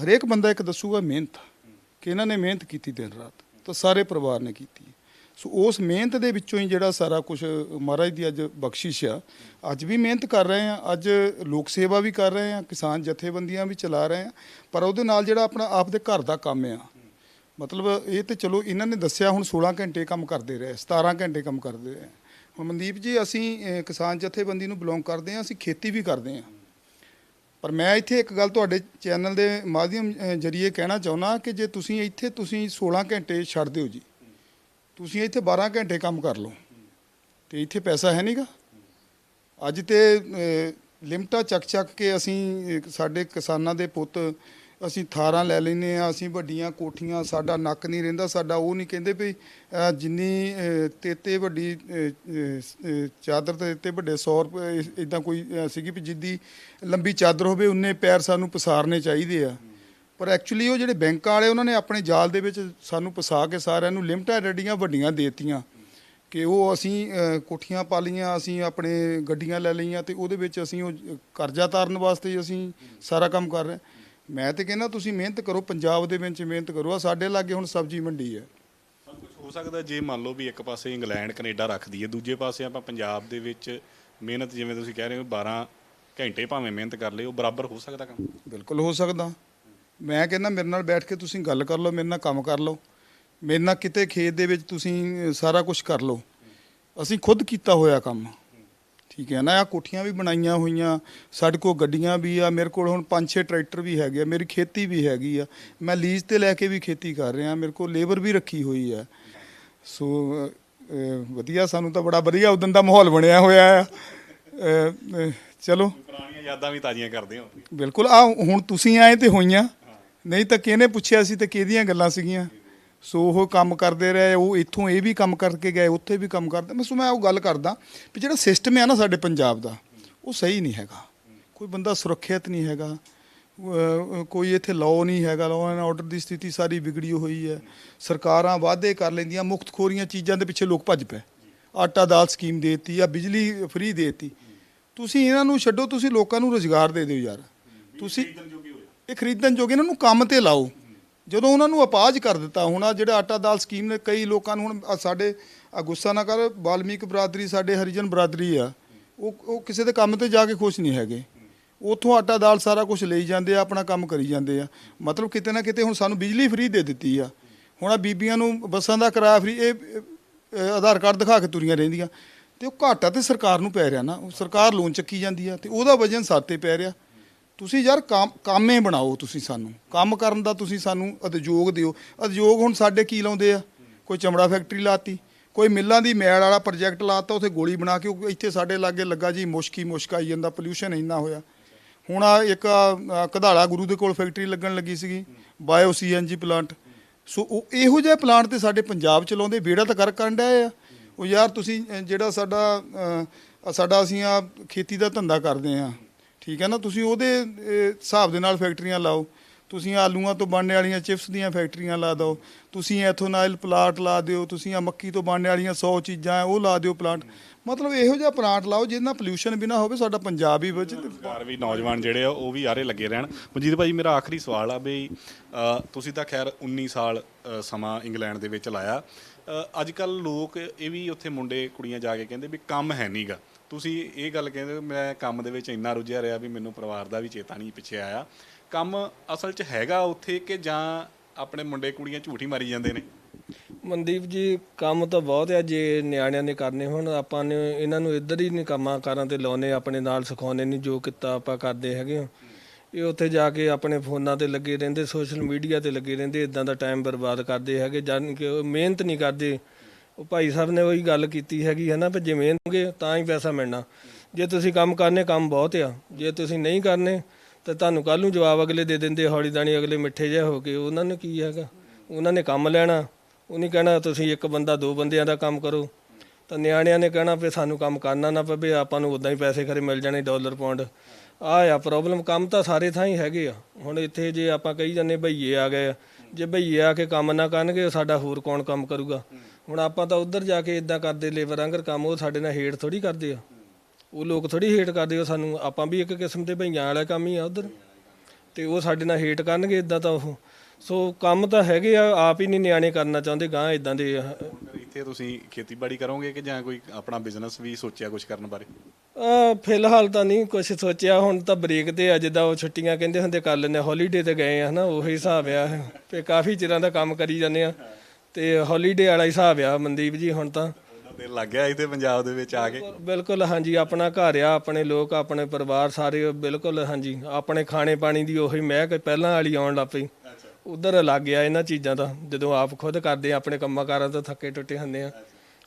ਹਰੇਕ ਬੰਦਾ ਇੱਕ ਦੱਸੂਗਾ ਮਿਹਨਤ ਕਿ ਇਹਨਾਂ ਨੇ ਮਿਹਨਤ ਕੀਤੀ ਦਿਨ ਰਾਤ। ਤਾਂ ਸਾਰੇ ਪਰਿਵਾਰ ਨੇ ਕੀਤੀ। ਸੋ ਉਸ ਮਿਹਨਤ ਦੇ ਵਿੱਚੋਂ ਹੀ ਜਿਹੜਾ ਸਾਰਾ ਕੁਝ ਮਹਾਰਾਜ ਦੀ ਅੱਜ ਬਖਸ਼ਿਸ਼ ਆ। ਅੱਜ ਵੀ ਮਿਹਨਤ ਕਰ ਰਹੇ ਆ, ਅੱਜ ਲੋਕ ਸੇਵਾ ਵੀ ਕਰ ਰਹੇ ਆ, ਕਿਸਾਨ ਜਥੇਬੰਦੀਆਂ ਵੀ ਚਲਾ ਰਹੇ ਆ, ਪਰ ਉਹਦੇ ਨਾਲ ਜਿਹੜਾ ਆਪਣਾ ਆਪ ਦੇ ਘਰ ਦਾ ਕੰਮ ਆ। ਮਤਲਬ ਇਹ ਤੇ ਚਲੋ ਇਹਨਾਂ ਨੇ ਦੱਸਿਆ, ਹੁਣ 16 ਘੰਟੇ ਕੰਮ ਕਰਦੇ ਰਹੇ 17 ਘੰਟੇ ਕੰਮ ਕਰਦੇ ਰਹੇ। ਹੁਣ ਮਨਦੀਪ ਜੀ, ਅਸੀਂ ਕਿਸਾਨ ਜਥੇਬੰਦੀ ਨੂੰ ਬਿਲੋਂਗ ਕਰਦੇ ਆ, ਅਸੀਂ ਖੇਤੀ ਵੀ ਕਰਦੇ ਆ। ਪਰ ਮੈਂ ਇੱਥੇ ਇੱਕ ਗੱਲ ਤੁਹਾਡੇ ਚੈਨਲ ਦੇ ਮਾਧਿਅਮ ਜਰੀਏ ਕਹਿਣਾ ਚਾਹੁੰਦਾ ਕਿ ਜੇ ਤੁਸੀਂ ਇੱਥੇ ਤੁਸੀਂ 16 ਘੰਟੇ ਛੱਡ ਦਿਓ ਜੀ ਤੁਸੀਂ ਇੱਥੇ 12 ਘੰਟੇ ਕੰਮ ਕਰ ਲਓ। ਤੇ ਇੱਥੇ ਪੈਸਾ ਹੈ ਨਹੀਂਗਾ ਅੱਜ ਤੇ ਅਹ, ਲਿਮਟਾਂ ਚੱਕ ਚੱਕ ਕੇ ਅਸੀਂ ਸਾਡੇ ਕਿਸਾਨਾਂ ਦੇ ਪੁੱਤ ਅਸੀਂ ਥਾਰਾਂ ਲੈ ਲੈਨੇ ਆ ਅਸੀਂ ਵੱਡੀਆਂ ਕੋਠੀਆਂ ਸਾਡਾ ਨੱਕ ਨਹੀਂ ਰਹਿੰਦਾ ਸਾਡਾ ਉਹ ਨਹੀਂ ਕਹਿੰਦੇ ਵੀ ਜਿੰਨੀ ਅਹ, ਤੇਤੇ ਵੱਡੀ ਚਾਦਰ ਤੇ ਤੇ ਵੱਡੇ 100 ਰੁਪਏ ਇਦਾਂ ਕੋਈ ਸੀਗੀ ਵੀ ਜਿੱਦੀ ਲੰਬੀ ਚਾਦਰ ਹੋਵੇ ਉਨੇ ਪੈਰ ਸਾਨੂੰ ਪਸਾਰਨੇ ਚਾਹੀਦੇ ਆ। ਪਰ ਐਕਚੁਅਲੀ ਉਹ ਜਿਹੜੇ ਬੈਂਕਾਂ ਵਾਲੇ ਉਹਨਾਂ ਨੇ ਆਪਣੇ ਜਾਲ ਦੇ ਵਿੱਚ ਸਾਨੂੰ ਫਸਾ ਕੇ ਸਾਰਿਆਂ ਨੂੰ ਲਿਮਟਾਂ ਰੈਡੀਆਂ ਵੱਡੀਆਂ ਦੇਤੀਆਂ ਕਿ ਉਹ ਅਸੀਂ ਕੋਠੀਆਂ ਪਾ ਲਈਆਂ ਅਸੀਂ ਆਪਣੇ ਗੱਡੀਆਂ ਲੈ ਲਈਆਂ ਤੇ ਉਹਦੇ ਵਿੱਚ ਅਸੀਂ ਉਹ ਕਰਜ਼ਾ ਤਾਰਨ ਵਾਸਤੇ ਅਸੀਂ ਸਾਰਾ ਕੰਮ ਕਰ ਰਹੇ ਮੈਂ ਤੇ ਕਹਿੰਦਾ ਤੁਸੀਂ ਮਿਹਨਤ ਕਰੋ ਪੰਜਾਬ ਦੇ ਵਿੱਚ ਮਿਹਨਤ ਕਰੋ। ਆ ਸਾਡੇ ਲਾਗੇ ਹੁਣ ਸਬਜ਼ੀ ਮੰਡੀ ਹੈ। ਹੋ ਸਕਦਾ ਜੇ ਮੰਨ ਲਓ ਵੀ ਇੱਕ ਪਾਸੇ ਇੰਗਲੈਂਡ ਕੈਨੇਡਾ ਰੱਖਦੀ ਹੈ ਦੂਜੇ ਪਾਸੇ ਆਪਾਂ ਪੰਜਾਬ ਦੇ ਵਿੱਚ ਮਿਹਨਤ ਜਿਵੇਂ ਤੁਸੀਂ ਕਹਿ ਰਹੇ ਹੋ 12 ਘੰਟੇ ਭਾਵੇਂ ਮਿਹਨਤ ਕਰ ਲਏ ਉਹ ਬਰਾਬਰ ਹੋ ਸਕਦਾ ਕੰਮ? ਬਿਲਕੁਲ ਹੋ ਸਕਦਾ। ਮੈਂ ਕਹਿੰਦਾ ਮੇਰੇ ਨਾਲ ਬੈਠ ਕੇ ਤੁਸੀਂ ਗੱਲ ਕਰ ਲਓ ਮੇਰੇ ਨਾਲ ਕੰਮ ਕਰ ਲਓ। ਮੇਰੇ ਨਾਲ ਕਿਤੇ ਖੇਤ ਦੇ ਵਿੱਚ ਤੁਸੀਂ ਸਾਰਾ ਕੁਝ ਕਰ ਲਓ। ਅਸੀਂ ਖੁਦ ਕੀਤਾ ਹੋਇਆ ਕੰਮ। ਠੀਕ ਹੈ ਨਾ? ਆ ਕੋਠੀਆਂ ਵੀ ਬਣਾਈਆਂ ਹੋਈਆਂ ਸਾਡੇ ਕੋਲ ਗੱਡੀਆਂ ਵੀ ਆ ਮੇਰੇ ਕੋਲ ਹੁਣ 5-6 ਟਰੈਕਟਰ ਵੀ ਹੈਗੇ ਆ ਮੇਰੀ ਖੇਤੀ ਵੀ ਹੈਗੀ ਆ। ਮੈਂ ਲੀਜ਼ ਤੇ ਲੈ ਕੇ ਵੀ ਖੇਤੀ ਕਰ ਰਿਹਾ ਮੇਰੇ ਕੋਲ ਲੇਬਰ ਵੀ ਰੱਖੀ ਹੋਈ ਆ। ਸੋ ਵਧੀਆ ਸਾਨੂੰ ਤਾਂ ਬੜਾ ਵਧੀਆ ਉਦੋਂ ਦਾ ਮਾਹੌਲ ਬਣਿਆ ਹੋਇਆ ਆ। ਚਲੋ। ਪੁਰਾਣੀਆਂ ਯਾਦਾਂ ਵੀ ਤਾਜ਼ੀਆਂ ਕਰਦੇ ਹੋ। ਬਿਲਕੁਲ। ਆ ਹੁਣ ਤੁਸੀਂ ਆਏ ਤੇ ਹੋਈਆਂ। ਨਹੀਂ ਤਾਂ ਕਿਹਨੇ ਪੁੱਛਿਆ ਸੀ ਤੇ ਕਿਹਦੀਆਂ ਗੱਲਾਂ ਸੀਗੀਆਂ? ਸੋ ਉਹ ਕੰਮ ਕਰਦੇ ਰਹੇ ਉਹ ਇੱਥੋਂ ਇਹ ਵੀ ਕੰਮ ਕਰਕੇ ਗਏ ਉੱਥੇ ਵੀ ਕੰਮ ਕਰਦੇ। ਮੈਂ ਸੋ ਮੈਂ ਉਹ ਗੱਲ ਕਰਦਾ ਵੀ ਜਿਹੜਾ ਸਿਸਟਮ ਹੈ ਨਾ ਸਾਡੇ ਪੰਜਾਬ ਦਾ ਉਹ ਸਹੀ ਨਹੀਂ ਹੈਗਾ। ਕੋਈ ਬੰਦਾ ਸੁਰੱਖਿਅਤ ਨਹੀਂ ਹੈਗਾ। ਕੋਈ ਇੱਥੇ ਲਾਅ ਨਹੀਂ ਹੈਗਾ ਲਾਅ ਐਂਡ ਆਰਡਰ ਦੀ ਸਥਿਤੀ ਸਾਰੀ ਵਿਗੜੀ ਹੋਈ ਹੈ। ਸਰਕਾਰਾਂ ਵਾਅਦੇ ਕਰ ਲੈਂਦੀਆਂ ਮੁਫਤਖੋਰੀਆਂ ਚੀਜ਼ਾਂ ਦੇ ਪਿੱਛੇ ਲੋਕ ਭੱਜ ਪਏ। ਆਟਾ ਦਾਲ ਸਕੀਮ ਦੇਤੀ ਆ ਬਿਜਲੀ ਫ੍ਰੀ ਦੇਤੀ। ਤੁਸੀਂ ਇਹਨਾਂ ਨੂੰ ਛੱਡੋ ਤੁਸੀਂ ਲੋਕਾਂ ਨੂੰ ਰੋਜ਼ਗਾਰ ਦੇ ਦਿਓ ਯਾਰ। ਤੁਸੀਂ ਇਹ ਖਰੀਦਣ ਜੋਗੇ ਇਹਨਾਂ ਨੂੰ ਕੰਮ ਤੇ ਲਾਓ। ਜਦੋਂ ਉਹਨਾਂ ਨੂੰ ਅਪਾਜ ਕਰ ਦਿੱਤਾ, ਹੁਣ ਆ ਜਿਹੜਾ ਆਟਾ ਦਾਲ ਸਕੀਮ ਨੇ, ਕਈ ਲੋਕਾਂ ਨੂੰ ਹੁਣ ਸਾਡੇ, ਆ ਗੁੱਸਾ ਨਾ ਕਰ, ਵਾਲਮੀਕ ਬਰਾਦਰੀ ਸਾਡੇ, ਹਰੀਜਨ ਬਰਾਦਰੀ ਆ, ਉਹ ਉਹ ਕਿਸੇ ਦੇ ਕੰਮ ਤੇ ਜਾ ਕੇ ਖੁਸ਼ ਨਹੀਂ ਹੈਗੇ। ਉਥੋਂ ਆਟਾ ਦਾਲ ਸਾਰਾ ਕੁਝ ਲਈ ਜਾਂਦੇ ਆ, ਆਪਣਾ ਕੰਮ ਕਰੀ ਜਾਂਦੇ ਆ। ਮਤਲਬ ਕਿਤੇ ਨਾ ਕਿਤੇ ਹੁਣ ਸਾਨੂੰ ਬਿਜਲੀ ਫ੍ਰੀ ਦੇ ਦਿੱਤੀ ਆ। ਹੁਣ ਆ ਬੀਬੀਆਂ ਨੂੰ ਬੱਸਾਂ ਦਾ ਕਿਰਾਇਆ ਫ੍ਰੀ ਇਹ ਇਹ ਆਧਾਰ ਕਾਰਡ ਦਿਖਾ ਕੇ ਤੁਰੀਆਂ ਰਹਿੰਦੀਆਂ। ਤੇ ਉਹ ਘਾਟਾ ਤੇ ਸਰਕਾਰ ਨੂੰ ਪੈ ਰਿਹਾ ਨਾ, ਉਹ ਸਰਕਾਰ ਲੋਨ ਚੱਕੀ ਜਾਂਦੀ ਆ, ਤੇ ਉਹਦਾ ਵਜਨ ਸਾਤੇ ਪੈ ਰਿਹਾ। ਤੁਸੀਂ ਯਾਰ ਕੰਮ, ਕਾਮੇ ਬਣਾਓ ਤੁਸੀਂ ਸਾਨੂੰ। ਕੰਮ ਕਰਨ ਦਾ ਤੁਸੀਂ ਸਾਨੂੰ ਉਦਯੋਗ ਦਿਓ। ਉਦਯੋਗ ਹੁਣ ਸਾਡੇ ਕੀ ਲਾਉਂਦੇ ਆ? ਕੋਈ ਚਮੜਾ ਫੈਕਟਰੀ ਲਾਤੀ, ਕੋਈ ਮਿੱਲਾਂ ਦੀ ਮੈਲ ਵਾਲਾ ਪ੍ਰੋਜੈਕਟ ਲਾਤਾ, ਉੱਥੇ ਗੋਲੀ ਬਣਾ ਕੇ ਇੱਥੇ ਸਾਡੇ ਲਾਗੇ ਲੱਗਾ ਜੀ, ਮੁਸ਼ਕੀ ਮੁਸ਼ਕ ਆਈ ਜਾਂਦਾ ਪੋਲਿਊਸ਼ਨ ਇੰਨਾ ਹੋਇਆ। ਹੁਣ ਆ ਇੱਕ ਕਧਾਲਾ ਗੁਰੂ ਦੇ ਕੋਲ ਫੈਕਟਰੀ ਲੱਗਣ ਲੱਗੀ ਸੀਗੀ, ਬਾਇਓ ਸੀਐਨਜੀ ਪਲਾਂਟ ਸੋ ਉਹ ਇਹੋ ਜਿਹੇ ਪਲਾਂਟ ਤੇ ਸਾਡੇ ਪੰਜਾਬ ਚ ਲਾਉਂਦੇ ਬੇੜਾ ਤਾਂ ਕਰ ਕਰਨ ਡਿਆ ਆ। ਉਹ ਯਾਰ ਤੁਸੀਂ ਜਿਹੜਾ ਸਾਡਾ ਸਾਡਾ ਅਸੀਂ ਆ ਖੇਤੀ ਦਾ ਧੰਦਾ ਕਰਦੇ ਆ ਠੀਕ ਹੈ ਨਾ? ਤੁਸੀਂ ਉਹਦੇ ਹਿਸਾਬ ਦੇ ਨਾਲ ਫੈਕਟਰੀਆਂ ਲਾਓ। ਤੁਸੀਂ ਆਲੂਆਂ ਤੋਂ ਬਣਨ ਵਾਲੀਆਂ ਚਿਪਸ ਦੀਆਂ ਫੈਕਟਰੀਆਂ ਲਾ ਦਿਓ। ਤੁਸੀਂ ਐਥੋਨਾਈਲ ਪਲਾਂਟ ਲਾ ਦਿਓ। ਤੁਸੀਂ ਆ ਮੱਕੀ ਤੋਂ ਬਣਨ ਵਾਲੀਆਂ 100 ਚੀਜ਼ਾਂ ਉਹ ਲਾ ਦਿਓ ਪਲਾਂਟ। ਮਤਲਬ ਇਹੋ ਜਿਹਾ ਪਲਾਂਟ ਲਾਓ ਜਿਹਦੇ ਨਾਲ ਪੋਲਿਊਸ਼ਨ ਵੀ ਨਾ ਹੋਵੇ, ਸਾਡਾ ਪੰਜਾਬ ਹੀ ਵਿੱਚ ਤੇ ਵੀ ਨੌਜਵਾਨ ਜਿਹੜੇ ਆ, ਉਹ ਵੀ ਆਰੇ ਲੱਗੇ ਰਹਿਣ। ਮਨਜੀਤ ਭਾਈ, ਮੇਰਾ ਆਖਰੀ ਸਵਾਲ ਆ ਬਈ ਤੁਸੀਂ ਤਾਂ ਖੈਰ 19 ਸਾਲ ਸਮਾਂ ਇੰਗਲੈਂਡ ਦੇ ਵਿੱਚ ਲਾਇਆ। ਅੱਜ ਕੱਲ ਲੋਕ ਇਹ ਵੀ ਉੱਥੇ ਮੁੰਡੇ, ਕੁੜੀਆਂ ਜਾ ਕੇ ਕਹਿੰਦੇ ਵੀ ਕੰਮ ਹੈ ਨਹੀਂਗਾ ਤੁਸੀਂ ਇਹ ਗੱਲ ਕਹਿੰਦੇ ਹੋ, ਮੈਂ ਕੰਮ ਦੇ ਵਿੱਚ ਇੰਨਾ ਰੁੱਝਿਆ ਰਿਹਾ ਵੀ ਮੈਨੂੰ ਪਰਿਵਾਰ ਦਾ ਵੀ ਚੇਤਾ ਨਹੀਂ ਪਿੱਛੇ ਆਇਆ। ਕੰਮ ਅਸਲ 'ਚ ਹੈਗਾ ਉੱਥੇ ਕਿ ਜਾਂ ਆਪਣੇ ਮੁੰਡੇ ਕੁੜੀਆਂ ਝੂਠੀ ਮਾਰੀ ਜਾਂਦੇ ਨੇ? ਮਨਦੀਪ ਜੀ, ਕੰਮ ਤਾਂ ਬਹੁਤ ਆ ਜੇ ਨਿਆਣਿਆਂ ਨੇ ਕਰਨੇ ਹੁਣ, ਆਪਾਂ ਨੇ ਇਹਨਾਂ ਨੂੰ ਇੱਧਰ ਹੀ ਨਹੀਂ ਕੰਮਾਂ ਕਾਰਾਂ ਤੇ ਲਾਉਨੇ ਆਪਣੇ ਨਾਲ ਸਿਖਾਉਣੇ ਨਹੀਂ ਜੋ ਕਿੱਤਾ ਆਪਾਂ ਕਰਦੇ ਹੈਗੇ ਹਾਂ। ਇਹ ਉੱਥੇ ਜਾ ਕੇ ਆਪਣੇ ਫੋਨਾਂ ਤੇ ਲੱਗੇ ਰਹਿੰਦੇ, ਸੋਸ਼ਲ ਮੀਡੀਆ ਤੇ ਲੱਗੇ ਰਹਿੰਦੇ ਇਦਾਂ ਦਾ ਟਾਈਮ ਬਰਬਾਦ ਕਰਦੇ ਹੈਗੇ ਜਾਨ ਕਿ ਮਿਹਨਤ ਨਹੀਂ ਕਰਦੇ। ਉਹ ਭਾਈ ਸਾਹਿਬ ਨੇ ਉਹੀ ਗੱਲ ਕੀਤੀ ਹੈਗੀ ਹੈ ਨਾ ਵੀ ਜੇ ਮਿਹਨਤਗੇ ਤਾਂ ਹੀ ਪੈਸਾ ਮਿਲਣਾ। ਜੇ ਤੁਸੀਂ ਕੰਮ ਕਰਨੇ ਕੰਮ ਬਹੁਤ ਆ। ਜੇ ਤੁਸੀਂ ਨਹੀਂ ਕਰਨੇ ਤਾਂ ਤੁਹਾਨੂੰ ਕੱਲ ਨੂੰ ਜਵਾਬ ਅਗਲੇ ਦੇ ਦਿੰਦੇ ਹੌਲੀ ਦਾਣੀ ਅਗਲੇ ਮਿੱਠੇ ਜਿਹੇ ਹੋ ਕੇ। ਉਹਨਾਂ ਨੂੰ ਕੀ ਹੈਗਾ? ਉਹਨਾਂ ਨੇ ਕੰਮ ਲੈਣਾ। ਉਹਨੇ ਕਹਿਣਾ ਤੁਸੀਂ ਇੱਕ ਬੰਦਾ ਦੋ ਬੰਦਿਆਂ ਦਾ ਕੰਮ ਕਰੋ। ਤਾਂ ਨਿਆਣਿਆਂ ਨੇ ਕਹਿਣਾ ਵੀ ਸਾਨੂੰ ਕੰਮ ਕਰਨਾ ਨਾ ਪਵੇ ਆਪਾਂ ਨੂੰ ਉਦਾਂ ਹੀ ਪੈਸੇ ਖਰੇ ਮਿਲ ਜਾਣੇ ਡਾਲਰ ਪਾਉਂਡ ਆਹ ਆ ਪ੍ਰੋਬਲਮ ਕੰਮ ਤਾਂ ਸਾਰੇ ਥਾਂ ਹੀ ਹੈਗੇ ਆ। ਹੁਣ ਇੱਥੇ ਜੇ ਆਪਾਂ ਕਹੀ ਜਾਂਦੇ ਭਈਏ ਆ ਗਏ ਆ, ਜੇ ਭਈਏ ਆ ਕੇ ਕੰਮ ਨਾ ਕਰਨਗੇ ਸਾਡਾ ਹੋਰ ਕੌਣ ਕੰਮ ਕਰੂਗਾ? ਹੁਣ ਆਪਾਂ ਤਾਂ ਉੱਧਰ ਜਾ ਕੇ ਇਦਾਂ ਕਰਦੇ ਲੇਬਰ ਆਂਗਰ ਕੰਮ ਉਹ ਸਾਡੇ ਨਾਲ ਹੇਠ ਥੋੜੀ ਕਰਦੇ ਆ। ਉਹ ਲੋਕ ਥੋੜੀ ਹੇਠ ਕਰਦੇ ਆ ਸਾਨੂੰ ਆਪਾਂ ਵੀ ਇੱਕ ਕਿਸਮ ਦੇ ਭਈਆਂ ਵਾਲਾ ਕੰਮ ਹੀ ਆ ਉਧਰ। ਤੇ ਉਹ ਸਾਡੇ ਨਾਲ ਹੇਠ ਕਰਨਗੇ ਇਦਾਂ ਤਾਂ ਉਹ। ਸੋ ਕੰਮ ਤਾਂ ਹੈਗੇ ਆ ਆਪ ਹੀ ਨਹੀਂ ਨਿਆਣੇ ਕਰਨਾ ਚਾਹੁੰਦੇ ਗਾਂ ਇਦਾਂ ਦੇ ਆ। ਇੱਥੇ ਤੁਸੀਂ ਖੇਤੀਬਾੜੀ ਕਰੋਗੇ ਕਿ ਜਾਂ ਕੋਈ ਆਪਣਾ ਬਿਜ਼ਨਸ ਵੀ ਸੋਚਿਆ ਕੁਝ ਕਰਨ ਬਾਰੇ? ਅਹ ਫਿਲਹਾਲ ਤਾਂ ਨਹੀਂ ਕੁਝ ਸੋਚਿਆ ਹੁਣ ਤਾਂ ਬ੍ਰੇਕ ਤੇ ਆ ਜਿੱਦਾਂ ਉਹ ਛੁੱਟੀਆਂ ਕਹਿੰਦੇ ਹੁੰਦੇ ਕਰ ਲੈਂਦੇ ਹੌਲੀਡੇ ਤੇ ਗਏ ਆ ਹਨਾ ਉਹੀ ਹਿਸਾਬ ਆ। ਤੇ ਕਾਫੀ ਚਿਰਾਂ ਦਾ ਕੰਮ ਕਰੀ ਜਾਂਦੇ ਆ। ਤੇ ਹੌਲੀਡੇ ਵਾਲਾ ਹੀ ਹਿਸਾਬ ਆ ਮਨਦੀਪ ਜੀ ਹੁਣ ਤਾਂ। ਦਿਲ ਲੱਗ ਗਿਆ ਇੱਥੇ ਪੰਜਾਬ ਦੇ ਵਿੱਚ ਆ ਕੇ। ਬਿਲਕੁਲ ਹਾਂਜੀ ਆਪਣਾ ਘਰ ਆ ਆਪਣੇ ਲੋਕ ਆਪਣੇ ਪਰਿਵਾਰ ਸਾਰੇ ਬਿਲਕੁਲ ਹਾਂਜੀ ਆਪਣੇ ਖਾਣੇ ਪਾਣੀ ਦੀ ਉਹੀ ਮਹਿਕ ਪਹਿਲਾਂ ਵਾਲੀ ਆਉਣ ਲੱਗ ਪਈ। ਉਧਰ ਲੱਗ ਗਿਆ ਇਹਨਾਂ ਚੀਜ਼ਾਂ ਦਾ ਜਦੋਂ ਆਪ ਖੁਦ ਕਰਦੇ ਆਪਣੇ ਕੰਮਾਂ ਕਾਰਾਂ ਤੋਂ ਥੱਕੇ ਟੁੱਟੇ ਹੁੰਦੇ ਆ।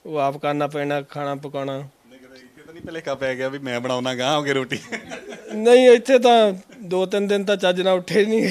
ਉਹ ਆਪ ਕਰਨਾ ਪੈਣਾ ਖਾਣਾ ਪਕਾਉਣਾ। ਨਹੀਂ ਨਹੀਂ ਭਲੇਖਾ ਪੈ ਗਿਆ ਵੀ ਮੈਂ ਬਣਾਉਣਾ ਗਾਂ ਹੋਗੇ ਰੋਟੀ। ਨਹੀਂ ਇੱਥੇ ਤਾਂ ਦੋ ਤਿੰਨ ਦਿਨ ਤਾਂ ਚੱਜ ਨਾਲ ਉੱਠੇ ਨਹੀਂ।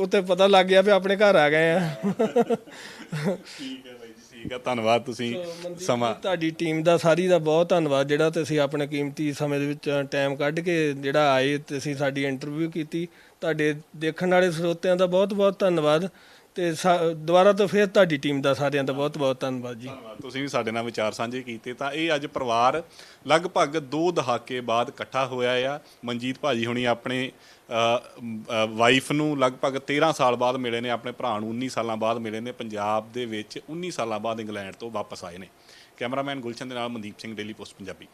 ਉੱਥੇ ਪਤਾ ਲੱਗ ਗਿਆ ਵੀ ਆਪਣੇ ਘਰ ਆ ਗਏ ਆ। ਠੀਕ ਹੈ ਬਾਈ ਜੀ ਠੀਕ ਹੈ ਧੰਨਵਾਦ ਤੁਸੀਂ ਸਮਾਂ ਤੁਹਾਡੀ ਟੀਮ ਦਾ ਸਾਰੀ ਦਾ ਬਹੁਤ ਧੰਨਵਾਦ ਜਿਹੜਾ ਤੁਸੀਂ ਆਪਣੇ ਕੀਮਤੀ ਸਮੇਂ ਦੇ ਵਿੱਚ ਟਾਈਮ ਕੱਢ ਕੇ ਜਿਹੜਾ ਆਏ ਤੁਸੀਂ ਸਾਡੀ ਇੰਟਰਵਿਊ ਕੀਤੀ। ਤੁਹਾਡੇ ਦੇਖਣ ਵਾਲੇ ਸਰੋਤਿਆਂ ਦਾ ਬਹੁਤ ਬਹੁਤ ਧੰਨਵਾਦ ਤੇ ਦੁਬਾਰਾ ਤੋਂ ਫਿਰ ਤੁਹਾਡੀ ਟੀਮ ਦਾ ਸਾਰਿਆਂ ਦਾ ਬਹੁਤ ਬਹੁਤ ਧੰਨਵਾਦ ਜੀ। ਤੁਸੀਂ ਵੀ ਸਾਡੇ ਨਾਲ ਵਿਚਾਰ ਸਾਂਝੇ ਕੀਤੇ। ਤਾਂ ਇਹ ਅੱਜ ਪਰਿਵਾਰ ਲਗਭਗ 2 ਦਹਾਕੇ ਬਾਅਦ ਇਕੱਠਾ ਹੋਇਆ ਆ। ਮਨਜੀਤ ਭਾਜੀ ਹੁਣੀ ਆਪਣੇ ਵਾਈਫ ਨੂੰ ਲਗਭਗ 13 ਸਾਲ ਬਾਅਦ ਮਿਲੇ ਨੇ, ਆਪਣੇ ਭਰਾ ਨੂੰ 19 ਸਾਲਾਂ ਬਾਅਦ ਮਿਲੇ ਨੇ, ਪੰਜਾਬ ਦੇ ਵਿੱਚ 19 ਸਾਲਾਂ ਬਾਅਦ ਇੰਗਲੈਂਡ ਤੋਂ ਵਾਪਸ ਆਏ ਨੇ। ਕੈਮਰਾਮੈਨ ਗੁਲਸ਼ਨ ਦੇ ਨਾਲ ਮਨਦੀਪ ਸਿੰਘ ਡੇਲੀ ਪੋਸਟ ਪੰਜਾਬੀ।